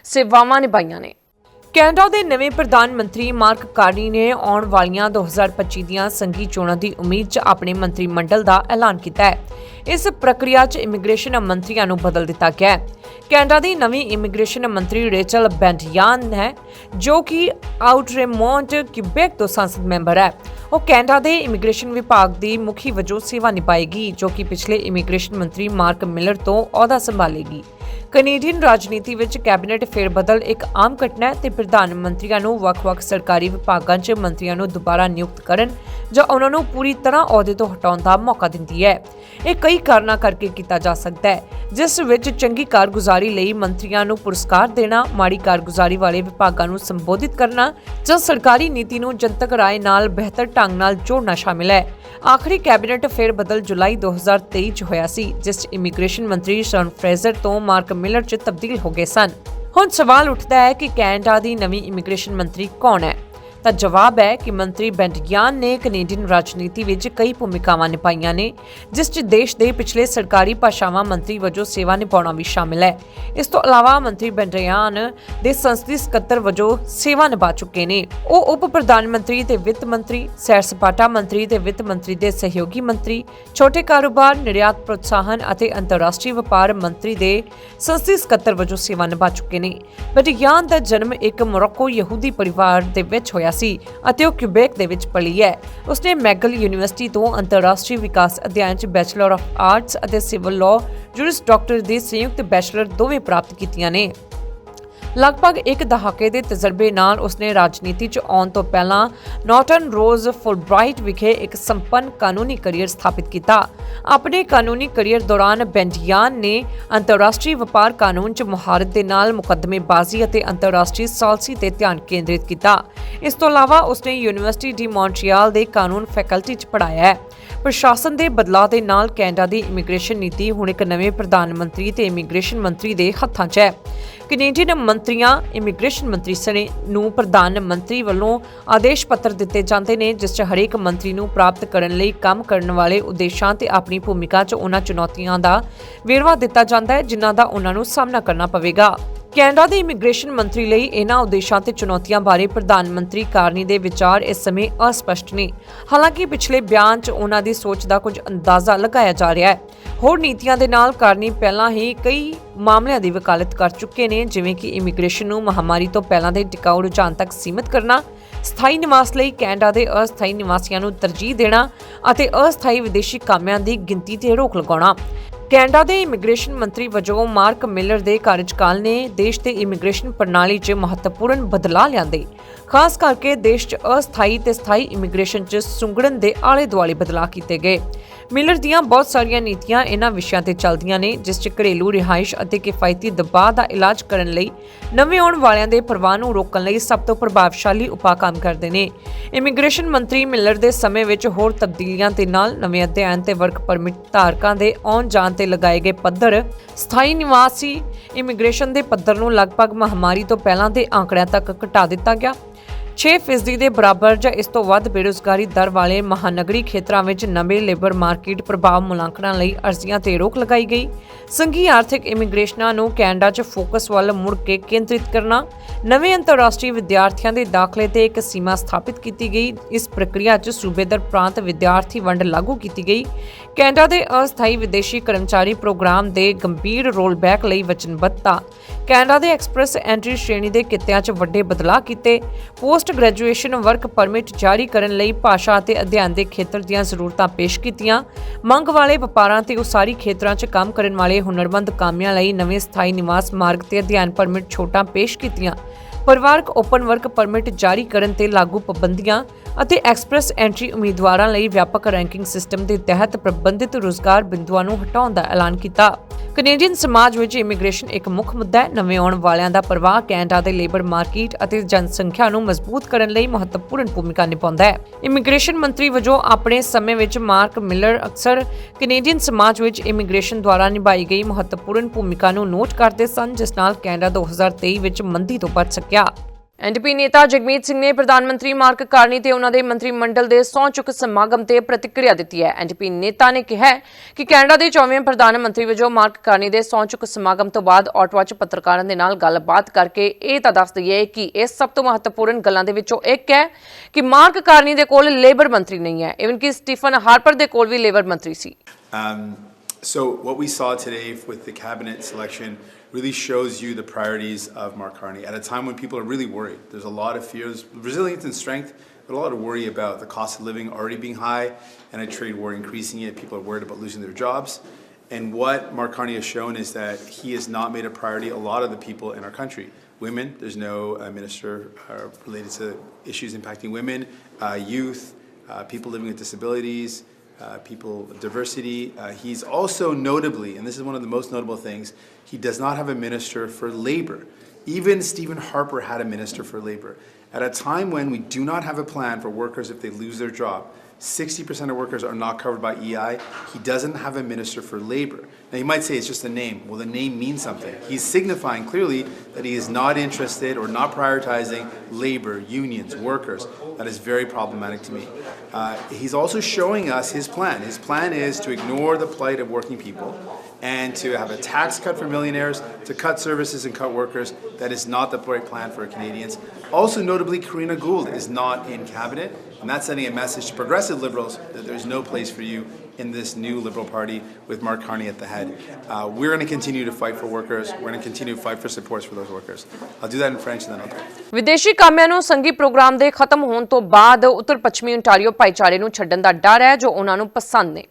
ਸੇਵਾਵਾਂ ਨਿਭਾਈਆਂ ਨੇ। ਕੈਨੇਡਾ ਦੇ ਨਵੇਂ ਪ੍ਰਧਾਨ ਮੰਤਰੀ ਮਾਰਕ ਕਾਰਨੀ ਨੇ ਆਉਣ ਵਾਲੀਆਂ 2025 ਦੀਆਂ ਸੰਘੀ ਚੋਣਾਂ ਦੀ ਉਮੀਦ 'ਚ ਆਪਣੇ ਮੰਤਰੀ ਮੰਡਲ ਦਾ ਐਲਾਨ ਕੀਤਾ ਹੈ। ਇਸ ਪ੍ਰਕਿਰਿਆ 'ਚ ਇਮੀਗ੍ਰੇਸ਼ਨ ਮੰਤਰੀਆਂ ਨੂੰ ਬਦਲ ਦਿੱਤਾ ਗਿਆ ਹੈ। ਕੈਨੇਡਾ ਦੀ ਨਵੀਂ ਇਮੀਗ੍ਰੇਸ਼ਨ ਮੰਤਰੀ ਰੇਚਲ ਬੈਂਟਿਆਨ ਹੈ, ਜੋ ਕਿ ਆਊਟਰੇਮੌਂਟ ਕਿਬੈਕ ਤੋਂ ਸੰਸਦ ਮੈਂਬਰ ਹੈ। ਉਹ ਕੈਨੇਡਾ ਦੇ ਇਮੀਗ੍ਰੇਸ਼ਨ ਵਿਭਾਗ ਦੀ ਮੁਖੀ ਵਜੋਂ ਸੇਵਾ ਨਿਭਾਏਗੀ, ਜੋ ਕਿ ਪਿਛਲੇ ਇਮੀਗ੍ਰੇਸ਼ਨ ਮੰਤਰੀ ਮਾਰਕ ਮਿਲਰ ਤੋਂ ਅਹੁਦਾ ਸੰਭਾਲੇਗੀ। ਕੈਨੇਡੀਅਨ ਰਾਜਨੀਤੀ ਵਿੱਚ ਕੈਬਨਿਟ ਫੇਰਬਦਲ ਇੱਕ ਆਮ ਘਟਨਾ ਹੈ ਤੇ ਪ੍ਰਧਾਨ ਮੰਤਰੀਆਂ ਨੂੰ ਵੱਖ-ਵੱਖ ਸਰਕਾਰੀ ਵਿਭਾਗਾਂ 'ਚ ਮੰਤਰੀਆਂ ਨੂੰ ਦੁਬਾਰਾ ਨਿਯੁਕਤ ਕਰਨ ਜਾਂ ਉਹਨਾਂ ਨੂੰ ਪੂਰੀ ਤਰ੍ਹਾਂ ਅਹੁਦੇ ਤੋਂ ਹਟਾਉਣ ਦਾ ਮੌਕਾ ਦਿੰਦੀ ਹੈ। ਇਹ ਕਈ ਕਾਰਨਾਂ ਕਰਕੇ ਕੀਤਾ ਜਾ ਸਕਦਾ ਹੈ, ਜਿਸ ਵਿੱਚ ਚੰਗੀ ਕਾਰਗੁਜ਼ਾਰੀ ਲਈ ਮੰਤਰੀਆਂ ਨੂੰ ਪੁਰਸਕਾਰ ਦੇਣਾ, ਮਾੜੀ ਕਾਰਗੁਜ਼ਾਰੀ ਵਾਲੇ ਵਿਭਾਗਾਂ ਨੂੰ ਸੰਬੋਧਿਤ ਕਰਨਾ ਜਾਂ ਸਰਕਾਰੀ ਨੀਤੀ ਨੂੰ ਜਨਤਕ ਰਾਏ ਨਾਲ ਬਿਹਤਰ ਢੰਗ ਨਾਲ ਜੋੜਨਾ ਸ਼ਾਮਿਲ ਹੈ। ਆਖਰੀ ਕੈਬਨਿਟ ਫੇਰ ਬਦਲ ਜੁਲਾਈ 2023 ਚ ਹੋਇਆ ਸੀ, ਜਿਸ ਇਮੀਗ੍ਰੇਸ਼ਨ ਮੰਤਰੀ ਸ਼ਰਨ ਫਰੇਜ਼ਰ ਤੋਂ ਮਾਰਕ ਮਿਲਰ 'ਚ ਤਬਦੀਲ ਹੋ ਗਏ ਸਨ। ਹੁਣ ਸਵਾਲ ਉੱਠਦਾ ਹੈ ਕਿ ਕੈਨੇਡਾ ਦੀ ਨਵੀਂ ਇਮੀਗ੍ਰੇਸ਼ਨ ਮੰਤਰੀ ਕੌਣ ਹੈ? ਤਾਂ ਜਵਾਬ ਹੈ ਕਿ ਮੰਤਰੀ ਬੈਂਟਗਿਆਨ ਨੇ ਕੈਨੇਡੀਅਨ ਰਾਜਨੀਤੀ ਵਿੱਚ ਕਈ ਭੂਮਿਕਾਵਾਂ ਨਿਭਾਈਆਂ ਨੇ, ਜਿਸ 'ਚ ਦੇਸ਼ ਦੇ ਪਿਛਲੇ ਸਰਕਾਰੀ ਭਾਸ਼ਾਵਾਂ ਮੰਤਰੀ ਵਜੋਂ ਸੇਵਾ ਨਿਭਾਉਣਾ ਵੀ ਸ਼ਾਮਿਲ ਹੈ। ਇਸ ਤੋਂ ਇਲਾਵਾ ਮੰਤਰੀ ਬੈਂਟਗਿਆਨ ਦੇ ਸੰਸਦੀ ਸਕੱਤਰ ਵਜੋਂ ਸੇਵਾ ਨਿਭਾ ਚੁੱਕੇ ਨੇ। ਉਹ ਉਪ ਪ੍ਰਧਾਨ ਮੰਤਰੀ ਤੇ ਵਿੱਤ ਮੰਤਰੀ, ਸੈਰ ਸਪਾਟਾ ਮੰਤਰੀ ਤੇ ਵਿੱਤ ਮੰਤਰੀ ਦੇ ਸਹਿਯੋਗੀ ਮੰਤਰੀ, ਛੋਟੇ ਕਾਰੋਬਾਰ, ਨਿਰਯਾਤ ਪ੍ਰੋਤਸਾਹਨ ਅਤੇ ਅੰਤਰਰਾਸ਼ਟਰੀ ਵਪਾਰ ਮੰਤਰੀ ਦੇ ਸੰਸਦੀ ਸਕੱਤਰ ਵਜੋਂ ਸੇਵਾ ਨਿਭਾ ਚੁੱਕੇ ਨੇ। ਬਟਿਆਨ ਦਾ ਜਨਮ ਇੱਕ ਮੋਰੋਕੋ ਯਹੂਦੀ ਪਰਿਵਾਰ ਦੇ ਵਿੱਚ ਹੋਇਆ ਸੀ ਅਤੇ ਉਹ ਕਿਊਬੈਕ ਦੇ ਵਿੱਚ ਪਲੀ ਹੈ। ਉਸਨੇ ਮੈਗਲ ਯੂਨੀਵਰਸਿਟੀ ਤੋਂ ਅੰਤਰਰਾਸ਼ਟਰੀ ਵਿਕਾਸ ਅਧਿਐਨ 'ਚ ਬੈਚਲਰ ਆਫ ਆਰਟਸ ਅਤੇ ਸਿਵਲ ਲਾਅ ਜੁਰਿਸ ਡਾਕਟਰ ਦੀ ਸੰਯੁਕਤ ਬੈਚਲਰ ਦੋਵੇਂ ਪ੍ਰਾਪਤ ਕੀਤੀਆਂ ਨੇ। ਲਗਭਗ ਇੱਕ ਦਹਾਕੇ ਦੇ ਤਜਰਬੇ ਨਾਲ ਉਸਨੇ ਰਾਜਨੀਤੀ 'ਚ ਆਉਣ ਤੋਂ ਪਹਿਲਾਂ ਨਾਰਟਨ ਰੋਜ਼ ਫੁਲਬ੍ਰਾਈਟ ਵਿਖੇ ਇੱਕ ਸੰਪੰਨ ਕਾਨੂੰਨੀ ਕੈਰੀਅਰ ਸਥਾਪਿਤ ਕੀਤਾ। ਆਪਣੇ ਕਾਨੂੰਨੀ ਕੈਰੀਅਰ ਦੌਰਾਨ ਬੈਂਜੀਆਨ ਨੇ ਅੰਤਰਰਾਸ਼ਟਰੀ ਵਪਾਰ ਕਾਨੂੰਨ 'ਚ ਮੁਹਾਰਤ ਦੇ ਨਾਲ ਮੁਕੱਦਮੇਬਾਜ਼ੀ ਅਤੇ ਅੰਤਰਰਾਸ਼ਟਰੀ ਸਾਲਸੀ ਤੇ ਧਿਆਨ ਕੇਂਦਰਿਤ ਕੀਤਾ। ਇਸ ਤੋਂ ਇਲਾਵਾ ਉਸਨੇ ਯੂਨੀਵਰਸਿਟੀ ਡੀ ਮੌਂਟਰੀਅਲ ਦੇ ਕਾਨੂੰਨ ਫੈਕਲਟੀ 'ਚ ਪੜ੍ਹਾਇਆ ਹੈ। ਪ੍ਰਸ਼ਾਸਨ ਦੇ ਬਦਲਾਅ ਦੇ ਨਾਲ ਕੈਨੇਡਾ ਦੀ ਇਮੀਗ੍ਰੇਸ਼ਨ ਨੀਤੀ ਹੁਣ ਇੱਕ ਨਵੇਂ ਪ੍ਰਧਾਨ ਮੰਤਰੀ ਤੇ ਇਮੀਗ੍ਰੇਸ਼ਨ ਮੰਤਰੀ ਦੇ ਹੱਥਾਂ 'ਚ ਹੈ। ਕੈਨੇਡੀਅਨ ਮੰਤਰੀਆਂ, ਇਮੀਗ੍ਰੇਸ਼ਨ ਮੰਤਰੀ ਸਣੇ ਨੂੰ ਪ੍ਰਧਾਨ ਮੰਤਰੀ ਵੱਲੋਂ ਆਦੇਸ਼ ਪੱਤਰ ਦਿੱਤੇ ਜਾਂਦੇ ਨੇ, ਜਿਸ 'ਚ ਹਰੇਕ ਮੰਤਰੀ ਨੂੰ ਪ੍ਰਾਪਤ ਕਰਨ ਲਈ ਕੰਮ ਕਰਨ ਵਾਲੇ ਉਦੇਸ਼ਾਂ ਤੇ ਆਪਣੀ ਭੂਮਿਕਾ 'ਚ ਉਹਨਾਂ ਚੁਣੌਤੀਆਂ ਦਾ ਵੇਰਵਾ ਦਿੱਤਾ ਜਾਂਦਾ ਹੈ, ਜਿਨ੍ਹਾਂ ਦਾ ਉਹਨਾਂ ਨੂੰ ਸਾਹਮਣਾ ਕਰਨਾ ਪਵੇਗਾ। ਕੈਨੇਡਾ ਦੇ ਇਮੀਗ੍ਰੇਸ਼ਨ ਮੰਤਰੀ ਲਈ ਇਹਨਾਂ ਉਦੇਸ਼ਾਂ ਤੇ ਚੁਣੌਤੀਆਂ ਬਾਰੇ ਪ੍ਰਧਾਨ ਮੰਤਰੀ ਕਾਰਨੀ ਦੇ ਵਿਚਾਰ ਇਸ ਸਮੇਂ ਅਸਪਸ਼ਟ ਨੇ। ਹਾਲਾਂਕਿ ਪਿਛਲੇ ਬਿਆਨ 'ਚ ਉਹਨਾਂ ਦੀ ਸੋਚ ਦਾ ਕੁਝ ਅੰਦਾਜ਼ਾ ਲਗਾਇਆ ਜਾ ਰਿਹਾ ਹੈ। ਹੋਰ ਨੀਤੀਆਂ ਦੇ ਨਾਲ ਕਾਰਨੀ ਪਹਿਲਾਂ ਹੀ ਕਈ ਮਾਮਲਿਆਂ ਦੀ ਵਕਾਲਤ ਕਰ ਚੁੱਕੇ ਨੇ, ਜਿਵੇਂ ਕਿ ਇਮੀਗ੍ਰੇਸ਼ਨ ਨੂੰ ਮਹਾਮਾਰੀ ਤੋਂ ਪਹਿਲਾਂ ਦੇ ਟਿਕਾਊ ਰੁਝਾਨ ਤੱਕ ਸੀਮਿਤ ਕਰਨਾ, ਸਥਾਈ ਨਿਵਾਸ ਲਈ ਕੈਨੇਡਾ ਦੇ ਅਸਥਾਈ ਨਿਵਾਸੀਆਂ ਨੂੰ ਤਰਜੀਹ ਦੇਣਾ ਅਤੇ ਅਸਥਾਈ ਵਿਦੇਸ਼ੀ ਕਾਮਿਆਂ ਦੀ ਗਿਣਤੀ ਤੇ ਰੋਕ ਲਗਾਉਣਾ। ਕੈਨੇਡਾ ਦੇ ਇਮੀਗ੍ਰੇਸ਼ਨ ਮੰਤਰੀ ਵਜੋਂ ਮਾਰਕ ਮਿਲਰ ਦੇ ਕਾਰਜਕਾਲ ਨੇ ਦੇਸ਼ ਦੇ ਇਮੀਗ੍ਰੇਸ਼ਨ ਪ੍ਰਣਾਲੀ 'ਚ ਮਹੱਤਵਪੂਰਨ ਬਦਲਾਅ ਲਿਆਂਦੇ। ਖਾਸ ਕਰਕੇ ਦੇਸ਼ 'ਚ ਅਸਥਾਈ ਤੇ ਸਥਾਈ ਇਮੀਗ੍ਰੇਸ਼ਨ 'ਚ ਸੁੰਗੜਨ ਦੇ ਆਲੇ-ਦੁਆਲੇ ਬਦਲਾਅ ਕੀਤੇ ਗਏ। ਮਿਲਰ ਦੀਆਂ ਬਹੁਤ ਸਾਰੀਆਂ ਨੀਤੀਆਂ ਇਹਨਾਂ ਵਿਸ਼ਿਆਂ ਤੇ ਚੱਲਦੀਆਂ ਨੇ, ਜਿਸ 'ਚ ਘਰੇਲੂ ਰਿਹਾਇਸ਼ ਅਤੇ ਕਿਫਾਇਤੀ ਦਬਾਅ ਦਾ ਇਲਾਜ ਕਰਨ ਲਈ ਨਵੇਂ ਆਉਣ ਵਾਲਿਆਂ ਦੇ ਪ੍ਰਵਾਹ ਨੂੰ ਰੋਕਣ ਲਈ ਸਭ ਤੋਂ ਪ੍ਰਭਾਵਸ਼ਾਲੀ ਉਪਾਅ ਕੰਮ ਕਰਦੇ ਨੇ। ਇਮੀਗ੍ਰੇਸ਼ਨ ਮੰਤਰੀ ਮਿਲਰ ਦੇ ਸਮੇਂ ਵਿੱਚ ਹੋਰ ਤਬਦੀਲੀਆਂ ਦੇ ਨਾਲ ਨਵੇਂ ਅਧਿਐਨ ਤੇ ਵਰਕ ਪਰਮਿਟ ਧਾਰਕਾਂ ਦੇ ਆਉਣ ਜਾਣ ਤੇ ਲਗਾਏ ਗਏ ਪੱਧਰ, ਸਥਾਈ ਨਿਵਾਸੀ ਇਮੀਗ੍ਰੇਸ਼ਨ ਦੇ ਪੱਧਰ ਨੂੰ ਲਗਭਗ ਮਹਾਮਾਰੀ ਤੋਂ ਪਹਿਲਾਂ ਦੇ ਆંકੜਿਆਂ ਤੱਕ ਘਟਾ ਦਿੱਤਾ ਗਿਆ। 6% ਦੇ ਬਰਾਬਰ ਜਾਂ ਇਸ ਤੋਂ ਵੱਧ ਬੇਰੁਜ਼ਗਾਰੀ ਦਰ ਵਾਲੇ ਮਹਾਨਗਰੀ ਖੇਤਰਾਂ ਵਿੱਚ ਨਵੇਂ ਲੇਬਰ ਮਾਰਕੀਟ ਪ੍ਰਭਾਵ ਮੁਲਾਂਕਣਾਂ ਲਈ ਅਰਜ਼ੀਆਂ ਤੇ ਰੋਕ ਲਗਾਈ ਗਈ। ਸੰਘੀ ਆਰਥਿਕ ਇਮੀਗ੍ਰੇਸ਼ਨਾਂ ਨੂੰ ਕੈਨੇਡਾ 'ਚ ਫੋਕਸ ਵੱਲ ਮੁੜ ਕੇ ਕੇਂਦਰਿਤ ਕਰਨਾ, ਨਵੇਂ ਅੰਤਰਰਾਸ਼ਟਰੀ ਵਿਦਿਆਰਥੀਆਂ ਦੇ ਦਾਖਲੇ ਤੇ ਇੱਕ ਸੀਮਾ ਸਥਾਪਿਤ ਕੀਤੀ ਗਈ। ਇਸ ਪ੍ਰਕਿਰਿਆ 'ਚ ਸੂਬੇਦਰ ਪ੍ਰਾਂਤ ਵਿਦਿਆਰਥੀ ਵੰਡ ਲਾਗੂ ਕੀਤੀ ਗਈ। ਕੈਨੇਡਾ ਦੇ ਅਸਥਾਈ ਵਿਦੇਸ਼ੀ ਕਰਮਚਾਰੀ ਪ੍ਰੋਗਰਾਮ ਦੇ ਗੰਭੀਰ ਰੋਲਬੈਕ ਲਈ ਵਚਨਬੱਧਤਾ ਕੈਨੇਡਾ ਦੇ ਐਕਸਪ੍ਰੈਸ ਐਂਟਰੀ ਸ਼੍ਰੇਣੀ ਦੇ ਕਿੱਤਿਆਂ 'ਚ ਵੱਡੇ ਬਦਲਾਅ ਕੀਤੇ। ਪੋਸਟ ਗ੍ਰੈਜੂਏਸ਼ਨ ਵਰਕ ਪਰਮਿਟ ਜਾਰੀ ਕਰਨ ਲਈ ਭਾਸ਼ਾ ਅਤੇ ਅਧਿਐਨ ਦੇ ਖੇਤਰ ਦੀਆਂ ਜ਼ਰੂਰਤਾਂ ਪੇਸ਼ ਕੀਤੀਆਂ। ਮੰਗ ਵਾਲੇ ਵਪਾਰਾਂ ਤੇ ਉਸਾਰੀ ਖੇਤਰਾਂ 'ਚ ਕੰਮ ਕਰਨ ਵਾਲੇ ਹੁਨਰਮੰਦ ਕਾਮਿਆਂ ਲਈ ਨਵੇਂ ਸਥਾਈ ਨਿਵਾਸ ਮਾਰਗ ਤੇ ਅਧਿਐਨ ਪਰਮਿਟ ਛੋਟਾਂ ਪੇਸ਼ ਕੀਤੀਆਂ। ਪਰਿਵਾਰਕ ਓਪਨ ਵਰਕ ਪਰਮਿਟ ਜਾਰੀ ਕਰਨ ਤੇ ਲਾਗੂ ਪਾਬੰਦੀਆਂ ਅਤੇ ਐਕਸਪ੍ਰੈਸ ਐਂਟਰੀ ਉਮੀਦਵਾਰਾਂ ਲਈ ਵਿਆਪਕ ਰੈਂਕਿੰਗ ਸਿਸਟਮ ਦੇ ਤਹਿਤ ਪ੍ਰਬੰਧਿਤ ਰੋਜ਼ਗਾਰ ਬਿੰਦੂਆਂ ਨੂੰ ਹਟਾਉਣ ਦਾ ਐਲਾਨ ਕੀਤਾ। ਕੈਨੇਡੀਅਨ ਸਮਾਜ ਵਿੱਚ ਇਮੀਗ੍ਰੇਸ਼ਨ ਇੱਕ ਮੁੱਖ ਮੁੱਦਾ ਹੈ। ਨਵੇਂ ਆਉਣ ਵਾਲਿਆਂ ਦਾ ਪ੍ਰਵਾਹ ਕੈਨੇਡਾ ਦੇ ਲੇਬਰ ਮਾਰਕੀਟ ਅਤੇ ਜਨਸੰਖਿਆ ਨੂੰ ਮਜ਼ਬੂਤ ਕਰਨ ਲਈ ਮਹੱਤਵਪੂਰਨ ਭੂਮਿਕਾ ਨਿਭਾਉਂਦਾ ਹੈ। ਇਮੀਗ੍ਰੇਸ਼ਨ ਮੰਤਰੀ ਵਜੋਂ ਆਪਣੇ ਸਮੇਂ ਵਿੱਚ ਮਾਰਕ ਮਿਲਰ ਅਕਸਰ ਕੈਨੇਡੀਅਨ ਸਮਾਜ ਵਿੱਚ ਇਮੀਗ੍ਰੇਸ਼ਨ ਦੁਆਰਾ ਨਿਭਾਈ ਗਈ ਮਹੱਤਵਪੂਰਨ ਭੂਮਿਕਾ ਨੂੰ ਨੋਟ ਕਰਦੇ ਸਨ, ਜਿਸ ਨਾਲ ਕੈਨੇਡਾ 2023 ਵਿੱਚ ਮੰਦੀ ਤੋਂ ਬਚ ਸਕਿਆ। ਐਨਡੀਪੀ ਨੇਤਾ ਜਗਮੀਤ ਸਿੰਘ ਨੇ ਪ੍ਰਧਾਨ ਮੰਤਰੀ ਮਾਰਕ ਕਾਰਨੀ ਤੇ ਉਹਨਾਂ ਦੇ ਮੰਤਰੀ ਮੰਡਲ ਦੇ ਸਹੁੰ ਚੁੱਕ ਸਮਾਗਮ ਤੇ ਪ੍ਰਤੀਕਿਰਿਆ ਦਿੱਤੀ ਹੈ। ਐਨਡੀਪੀ ਨੇਤਾ ਨੇ ਕਿਹਾ ਕਿ ਕੈਨੇਡਾ ਦੇ 24ਵੇਂ ਪ੍ਰਧਾਨ ਮੰਤਰੀ ਵਜੋਂ ਮਾਰਕ ਕਾਰਨੀ ਦੇ ਸਹੁੰ ਚੁੱਕ ਸਮਾਗਮ ਤੋਂ ਬਾਅਦ ਆਟਵਾ 'ਚ ਪੱਤਰਕਾਰਾਂ ਦੇ ਨਾਲ ਗੱਲਬਾਤ ਕਰਕੇ ਇਹ ਤਾਂ ਦੱਸ ਦਈਏ ਕਿ ਇਹ ਸਭ ਤੋਂ ਮਹੱਤਵਪੂਰਨ ਗੱਲਾਂ ਦੇ ਵਿੱਚੋਂ ਇੱਕ ਹੈ ਕਿ ਮਾਰਕ ਕਾਰਨੀ ਦੇ ਕੋਲ ਲੇਬਰ ਮੰਤਰੀ ਨਹੀਂ ਹੈ। ਇਵਨ ਕਿ ਸਟੀਫਨ ਹਾਰਪਰ ਦੇ ਕੋਲ ਵੀ ਲੇਬਰ ਮੰਤਰੀ ਸੀ। Um, so what saw today with the cabinet selection really shows you the priorities of Mark Carney at a time when people are really worried. There's a lot of fears, resilience and strength, but a lot of worry about the cost of living already being high and a trade war increasing it. People are worried about losing their jobs. And what Mark Carney has shown is that he has not made a priority a lot of the people in our country. Women, there's no uh, minister uh, related to issues impacting women, uh, youth, uh, people living with disabilities, uh, people diversity. Uh, he's also notably, and this is one of the most notable things, he does not have a minister for labor. Even Stephen Harper had a minister for labor. At a time when we do not have a plan for workers if they lose their job, 60% of workers are not covered by EI. He doesn't have a minister for labor. Now, you might say it's just a name. Well, the name means something. He's signifying clearly that he is not interested or not prioritizing labor, unions, workers. That is very problematic to me. Uh, he's also showing us his plan. His plan is to ignore the plight of working people and to have a tax cut for millionaires, to cut services and cut workers. That is not the right plan for Canadians. Also, notably, Karina Gould is not in cabinet, and that's sending a message to progressive liberals that there's no place for you in this new Liberal Party with Mark Carney at the head. Uh, we're going to continue to fight for workers. We're going to continue to fight for supports for those workers. I'll do that in French and then I'll talk. ਵਿਦੇਸ਼ੀ ਕਾਮਿਆਂ ਨੂੰ ਸੰਘੀ programme ਦੇ ਖਤਮ ਹੋਣ ਤੋਂ ਬਾਅਦ ਉੱਤਰ ਪੱਛਮੀ ontario ਭਾਈਚਾਰੇ ਨੂੰ ਛੱਡਣ ਦਾ ਡਰ ਹੈ ਜੋ ਉਹਨਾਂ ਨੂੰ ਪਸੰਦ ਨੇ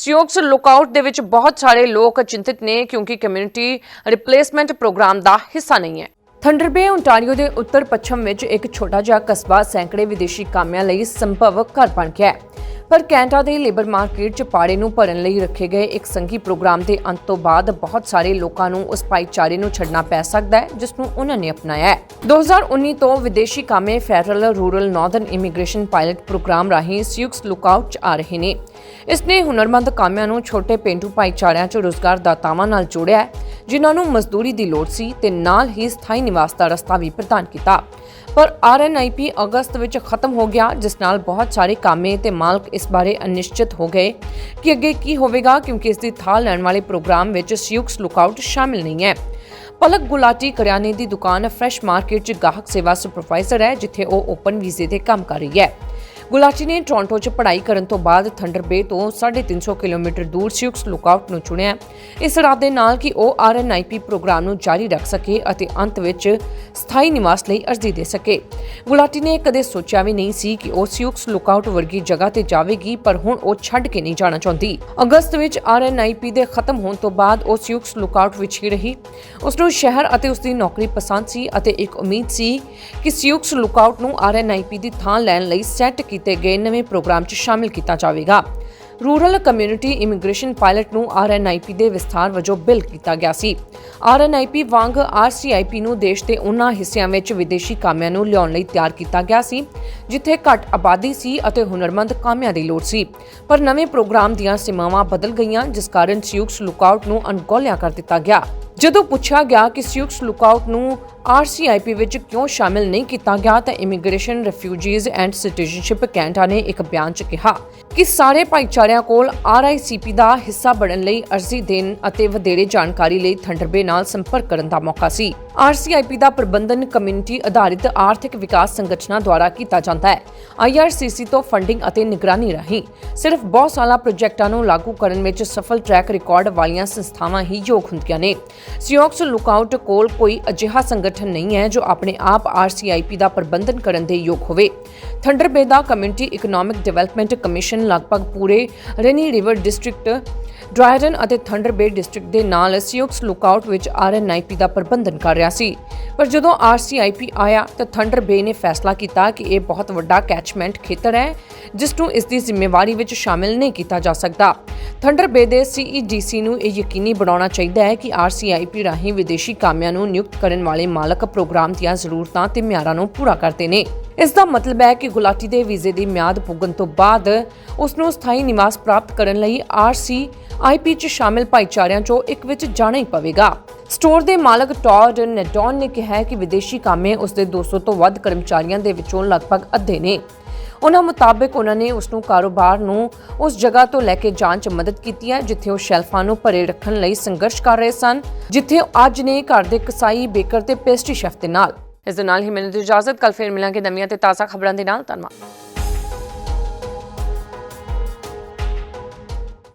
ਸਿਓਕਸ ਲੁਕਆਊਟ ਦੇ ਵਿੱਚ ਬਹੁਤ ਸਾਰੇ ਲੋਕ ਚਿੰਤਿਤ ਨੇ ਕਿਉਂਕਿ ਕਮਿਊਨਿਟੀ ਰਿਪਲੇਸਮੈਂਟ ਪ੍ਰੋਗਰਾਮ ਦਾ ਹਿੱਸਾ ਨਹੀਂ ਹੈ। ਥੰਡਰ ਬੇ ontario ਦੇ ਉੱਤਰ ਪੱਛਮ ਵਿੱਚ ਇੱਕ ਛੋਟਾ ਜਿਹਾ ਕਸਬਾ ਸੈਂਕੜੇ ਵਿਦੇਸ਼ੀ ਕਾਮਿਆਂ ਲਈ ਸੰਭਵ ਘਰ ਬਣ ਗਿਆ ਹੈ। ਪਰ ਕੈਨੇਡਾ ਦੇ ਲੇਬਰ ਮਾਰਕੀਟ 'ਚ ਪਾੜੇ ਨੂੰ ਭਰਨ ਲਈ ਰੱਖੇ ਗਏ ਇੱਕ ਸੰਘੀ ਪ੍ਰੋਗਰਾਮ ਦੇ ਅੰਤ ਤੋਂ ਬਾਅਦ ਬਹੁਤ ਸਾਰੇ ਲੋਕਾਂ ਨੂੰ ਉਸ ਭਾਈਚਾਰੇ ਨੂੰ ਛੱਡਣਾ ਪੈ ਸਕਦਾ ਹੈ, ਜਿਸ ਨੂੰ ਉਹਨਾਂ ਨੇ ਅਪਣਾਇਆ ਹੈ। 2019 ਤੋਂ ਵਿਦੇਸ਼ੀ ਕਾਮੇ federal rural northern immigration pilot program ਰਾਹੀਂ ਸਿਊਕਸ ਲੁਕਆਊਟ 'ਚ ਆ ਰਹੇ ਨੇ। ਇਸ ਨੇ ਹੁਨਰਮੰਦ ਕਾਮਿਆਂ ਨੂੰ ਛੋਟੇ ਪੇਂਡੂ ਭਾਈਚਾਰਿਆਂ 'ਚ ਰੋਜ਼ਗਾਰ ਦਾਤਾਵਾਂ ਨਾਲ ਜੋੜਿਆ ਜਿਨ੍ਹਾਂ ਨੂੰ ਮਜ਼ਦੂਰੀ ਦੀ ਲੋੜ ਸੀ ਤੇ ਨਾਲ ਹੀ ਸਥਾਈ ਨਿਵਾਸ ਦਾ ਰਸਤਾ ਵੀ ਪ੍ਰਦਾਨ ਕੀਤਾ। ਪਰ ਆਰਐਨਆਈਪੀ ਅਗਸਤ ਵਿੱਚ ਖਤਮ ਹੋ ਗਿਆ, ਜਿਸ ਨਾਲ ਬਹੁਤ ਸਾਰੇ ਕਾਮੇ ਤੇ ਮਾਲਕ ਇਸ ਬਾਰੇ ਅਨਿਸ਼ਚਿਤ ਹੋ ਗਏ ਕਿ ਅੱਗੇ ਕੀ ਹੋਵੇਗਾ, ਕਿਉਂਕਿ ਇਸ ਦੀ ਥਾਂ ਲੈਣ ਵਾਲੇ ਪ੍ਰੋਗਰਾਮ ਵਿੱਚ ਸਿਊਕਸ ਲੁਕਆਊਟ ਸ਼ਾਮਿਲ ਨਹੀਂ ਹੈ। ਪਲਕ ਗੁਲਾਟੀ ਕਰਿਆਨੇ ਦੀ ਦੁਕਾਨ ਫਰੈਸ਼ ਮਾਰਕੀਟ 'ਚ ਗਾਹਕ ਸੇਵਾ ਸੁਪਰਵਾਈਜ਼ਰ ਹੈ, ਜਿੱਥੇ ਉਹ ਓਪਨ ਵੀਜ਼ੇ ਤੇ ਕੰਮ ਕਰ ਰਹੀ ਹੈ। ਗੁਲਾਟੀ ਨੇ ਟੋਰਾਂਟੋ 'ਚ ਪੜ੍ਹਾਈ ਕਰਨ ਤੋਂ ਬਾਅਦ ਥੰਡਰ ਬੇ ਤੋਂ 350 ਕਿਲੋਮੀਟਰ ਦੂਰ ਸਿਊਕਸ ਲੁਕਆਊਟ ਨੂੰ ਚੁਣਿਆ। ਇਸ ਇਰਾਦੇ ਨਾਲ ਕਿ ਉਹ ਆਰਐਨਆਈਪੀ ਪ੍ਰੋਗਰਾਮ ਨੂੰ ਜਾਰੀ ਰੱਖ ਸਕੇ ਅਤੇ ਅੰਤ ਵਿੱਚ ਸਥਾਈ ਨਿਵਾਸ ਲਈ ਅਰਜ਼ੀ ਦੇ ਸਕੇ। ਗੁਲਾਟੀ ਨੇ ਕਦੇ ਸੋਚਿਆ ਵੀ ਨਹੀਂ ਸੀ ਕਿ ਉਹ ਸਿਊਕਸ ਲੁਕਆਊਟ ਵਰਗੀ ਜਗ੍ਹਾ ਤੇ ਜਾਵੇਗੀ, ਪਰ ਹੁਣ ਉਹ ਛੱਡ ਕੇ ਨਹੀਂ ਜਾਣਾ ਚਾਹੁੰਦੀ। ਅਗਸਤ ਵਿੱਚ ਆਰਐਨਆਈਪੀ ਦੇ ਖਤਮ ਹੋਣ ਤੋਂ ਬਾਅਦ ਉਹ ਸਿਊਕਸ ਲੁਕਆਊਟ ਵਿੱਚ ਹੀ ਰਹੀ। ਉਸ ਨੂੰ ਸ਼ਹਿਰ ਅਤੇ ਉਸ ਦੀ ਨੌਕਰੀ ਪਸੰਦ ਸੀ ਅਤੇ ਇੱਕ ਉਮੀਦ ਸੀ ਕਿ ਸਿਊਕਸ ਲੁਕਆਊਟ ਨੂੰ ਆਰਐਨਆਈਪੀ ਦੀ ਥਾਂ ਲੈਣ ਲਈ ਸੈੱਟ ਕੀਤੇ ਗਏ ਨਵੇਂ ਪ੍ਰੋਗਰਾਮ 'ਚ ਸ਼ਾਮਿਲ ਕੀਤਾ ਜਾਵੇਗਾ। ਰੂਰਲ ਕਮਿਊਨਿਟੀ ਇਮੀਗ੍ਰੇਸ਼ਨ ਪਾਇਲਟ ਨੂੰ ਆਰਐਨਆਈਪੀ ਦੇ ਵਿਸਥਾਰ ਵਜੋਂ ਬਿਲ ਕੀਤਾ ਗਿਆ ਸੀ। ਆਰਐਨਆਈਪੀ ਵਾਂਗ ਆਰਸੀਆਈਪੀ ਨੂੰ ਦੇਸ਼ ਦੇ ਉਹਨਾਂ ਹਿੱਸਿਆਂ ਵਿੱਚ ਵਿਦੇਸ਼ੀ ਕਾਮਿਆਂ ਨੂੰ ਲਿਆਉਣ ਲਈ ਤਿਆਰ ਕੀਤਾ ਗਿਆ ਸੀ, ਜਿੱਥੇ ਘੱਟ ਆਬਾਦੀ ਸੀ ਅਤੇ ਹੁਨਰਮੰਦ ਕਾਮਿਆਂ ਦੀ ਲੋੜ ਸੀ। ਪਰ ਨਵੇਂ ਪ੍ਰੋਗਰਾਮ ਦੀਆਂ ਸੀਮਾਵਾਂ ਬਦਲ ਗਈਆਂ, ਜਿਸ ਕਾਰਨ ਸਿਊਕਸ ਲੁਕਆਊਟ ਨੂੰ ਅਣਗੌਲਿਆ ਕਰ ਦਿੱਤਾ ਗਿਆ। ਜਦੋਂ ਪੁੱਛਿਆ ਗਿਆ ਕਿ ਸਿਊਕਸ ਲੁਕਆਊਟ ਨੂੰ ਆਰਸੀਆਈਪੀ ਵਿੱਚ ਕਿਉਂ ਸ਼ਾਮਿਲ ਨਹੀਂ ਕੀਤਾ ਗਿਆ ਤਾਂ immigration, refugees and citizenship Canada ਨੇ ਇੱਕ ਬਿਆਨ 'ਚ ਕਿਹਾ ਕਿ ਸਾਰੇ ਭਾਈਚਾਰਿਆਂ ਕੋਲ ਆਰਆਈਸੀਪੀ ਦਾ ਹਿੱਸਾ ਬਣਨ ਲਈ ਅਰਜ਼ੀ ਦੇਣ ਅਤੇ ਵਧੇਰੇ ਜਾਣਕਾਰੀ ਲਈ ਥੰਡਰਬੇ ਨਾਲ ਸੰਪਰਕ ਕਰਨ ਦਾ ਮੌਕਾ ਸੀ। ਆਰਸੀਆਈਪੀ ਦਾ ਪ੍ਰਬੰਧਨ ਕਮਿਊਨਿਟੀ ਆਧਾਰਿਤ ਆਰਥਿਕ ਵਿਕਾਸ ਸੰਗਠਨਾਂ ਦੁਆਰਾ ਕੀਤਾ ਜਾਂਦਾ ਹੈ। ਆਈਆਰਸੀਸੀ ਤੋਂ ਫੰਡਿੰਗ ਅਤੇ ਨਿਗਰਾਨੀ ਰਾਹੀਂ ਸਿਰਫ ਬਹੁਤ ਸਾਲਾ ਪ੍ਰੋਜੈਕਟਾਂ ਨੂੰ ਲਾਗੂ ਕਰਨ ਵਿੱਚ ਸਫਲ ਟਰੈਕ ਰਿਕਾਰਡ ਵਾਲੀਆਂ ਸੰਸਥਾਵਾਂ ਹੀ ਯੋਗ ਹੁੰਦੀਆਂ ਨੇ। ਸਿਓਕਸ ਲੁਕਆਊਟ ਕੋਲ ਕੋਈ ਅਜਿਹਾ ਸੰਗਠਨ ਨਹੀਂ ਹੈ ਜੋ ਆਪਣੇ ਆਪ ਆਰਸੀਆਈਪੀ ਦਾ ਪ੍ਰਬੰਧਨ ਕਰਨ ਦੇ ਯੋਗ ਹੋਵੇ। ਥੰਡਰਬੇ ਦਾ ਕਮਿਊਨਿਟੀ ਇਕਨੋਮਿਕ ਡਿਵੈਲਪਮੈਂਟ ਕਮਿਸ਼ਨ ਲਗਭਗ ਪੂਰੇ ਰੇਨੀ ਰਿਵਰ ਡਿਸਟ੍ਰਿਕਟ ਡਰਾਇਡਨ ਅਤੇ ਥੰਡਰ ਬੇ ਡਿਸਟ੍ਰਿਕਟ ਦੇ ਨਾਲ ਸਿਓਕਸ ਲੁਕਆਊਟ ਵਿੱਚ ਆਰਐਨਆਈਪੀ ਦਾ ਪ੍ਰਬੰਧਨ ਕਰ ਰਿਹਾ ਸੀ। ਪਰ ਜਦੋਂ ਆਰਸੀਆਈਪੀ ਆਇਆ ਤਾਂ ਥੰਡਰ ਬੇ ਨੇ ਫੈਸਲਾ ਕੀਤਾ ਕਿ ਇਹ ਬਹੁਤ ਵੱਡਾ ਕੈਚਮੈਂਟ ਖੇਤਰ ਹੈ, ਜਿਸ ਨੂੰ ਇਸ ਦੀ ਜ਼ਿੰਮੇਵਾਰੀ ਵਿੱਚ ਸ਼ਾਮਿਲ ਨਹੀਂ ਕੀਤਾ ਜਾ ਸਕਦਾ। ਥੰਡਰ ਬੇ ਦੇ ਸੀਈਡੀਸੀ ਨੂੰ ਇਹ ਯਕੀਨੀ ਬਣਾਉਣਾ ਚਾਹੀਦਾ ਹੈ ਕਿ ਆਰਸੀਆਈਪੀ ਰਾਹੀਂ ਵਿਦੇਸ਼ੀ ਕਾਮਿਆਂ ਨੂੰ ਨਿਯੁਕਤ ਕਰਨ ਵਾਲੇ ਮਾਲਕ ਪ੍ਰੋਗਰਾਮ ਦੀਆਂ ਜ਼ਰੂਰਤਾਂ ਤੇ ਮਿਆਰਾਂ ਨੂੰ ਪੂਰਾ ਕਰਦੇ ਨੇ। ਇਸ ਦਾ ਮਤਲਬ ਹੈ ਕਿ ਗੁਲਾਟੀ ਦੇ ਵੀਜ਼ੇ ਦੀ ਮਿਆਦ ਪੁੱਗਣ ਤੋਂ ਬਾਅਦ ਉਸ ਨੂੰ ਸਥਾਈ ਨਿਵਾਸ ਪ੍ਰਾਪਤ ਕਰਨ ਲਈ ਆਰਸੀ ਆਈਪੀ 'ਚ ਸ਼ਾਮਿਲ ਭਾਈਚਾਰਿਆਂ 'ਚੋਂ ਇੱਕ ਵਿੱਚ ਜਾਣਾ ਹੀ ਪਵੇਗਾ। ਸਟੋਰ ਦੇ ਮਾਲਕ ਟੌਡ ਨੈਡੌਨ ਨੇ ਕਿਹਾ ਕਿ ਵਿਦੇਸ਼ੀ ਕਾਮੇ ਉਸ ਦੇ 200 ਤੋਂ ਵੱਧ ਕਰਮਚਾਰੀਆਂ ਦੇ ਵਿੱਚੋਂ ਲਗਭਗ ਅੱਧੇ ਨੇ। ਉਹਨਾਂ ਮੁਤਾਬਕ ਉਹਨਾਂ ਨੇ ਉਸ ਨੂੰ ਕਾਰੋਬਾਰ ਨੂੰ ਉਸ ਜਗ੍ਹਾ ਤੋਂ ਲੈ ਕੇ ਜਾਣ 'ਚ ਮਦਦ ਕੀਤੀ ਹੈ, ਜਿੱਥੇ ਉਹ ਸ਼ੈਲਫਾਂ ਨੂੰ ਭਰੇ ਰੱਖਣ ਲਈ ਸੰਘਰਸ਼ ਕਰ ਰਹੇ ਸਨ, ਜਿੱਥੇ ਅੱਜ ਨੇ ਘਰ ਦੇ ਕਸਾਈ ਬੇਕਰ ਤੇ ਪੇਸਟਰੀ ਸ਼ੈਫ ਦੇ ਨਾਲ। ਇਸ ਦੇ ਨਾਲ ਹੀ ਮੈਨੂੰ ਦੀ ਇਜਾਜ਼ਤ ਕੱਲ ਫੇਰ ਮਿਲਾਂਗੇ ਨਵੀਆਂ ਤੇ ਤਾਜ਼ਾ ਖਬਰਾਂ ਦੇ ਨਾਲ। ਧੰਨਵਾਦ।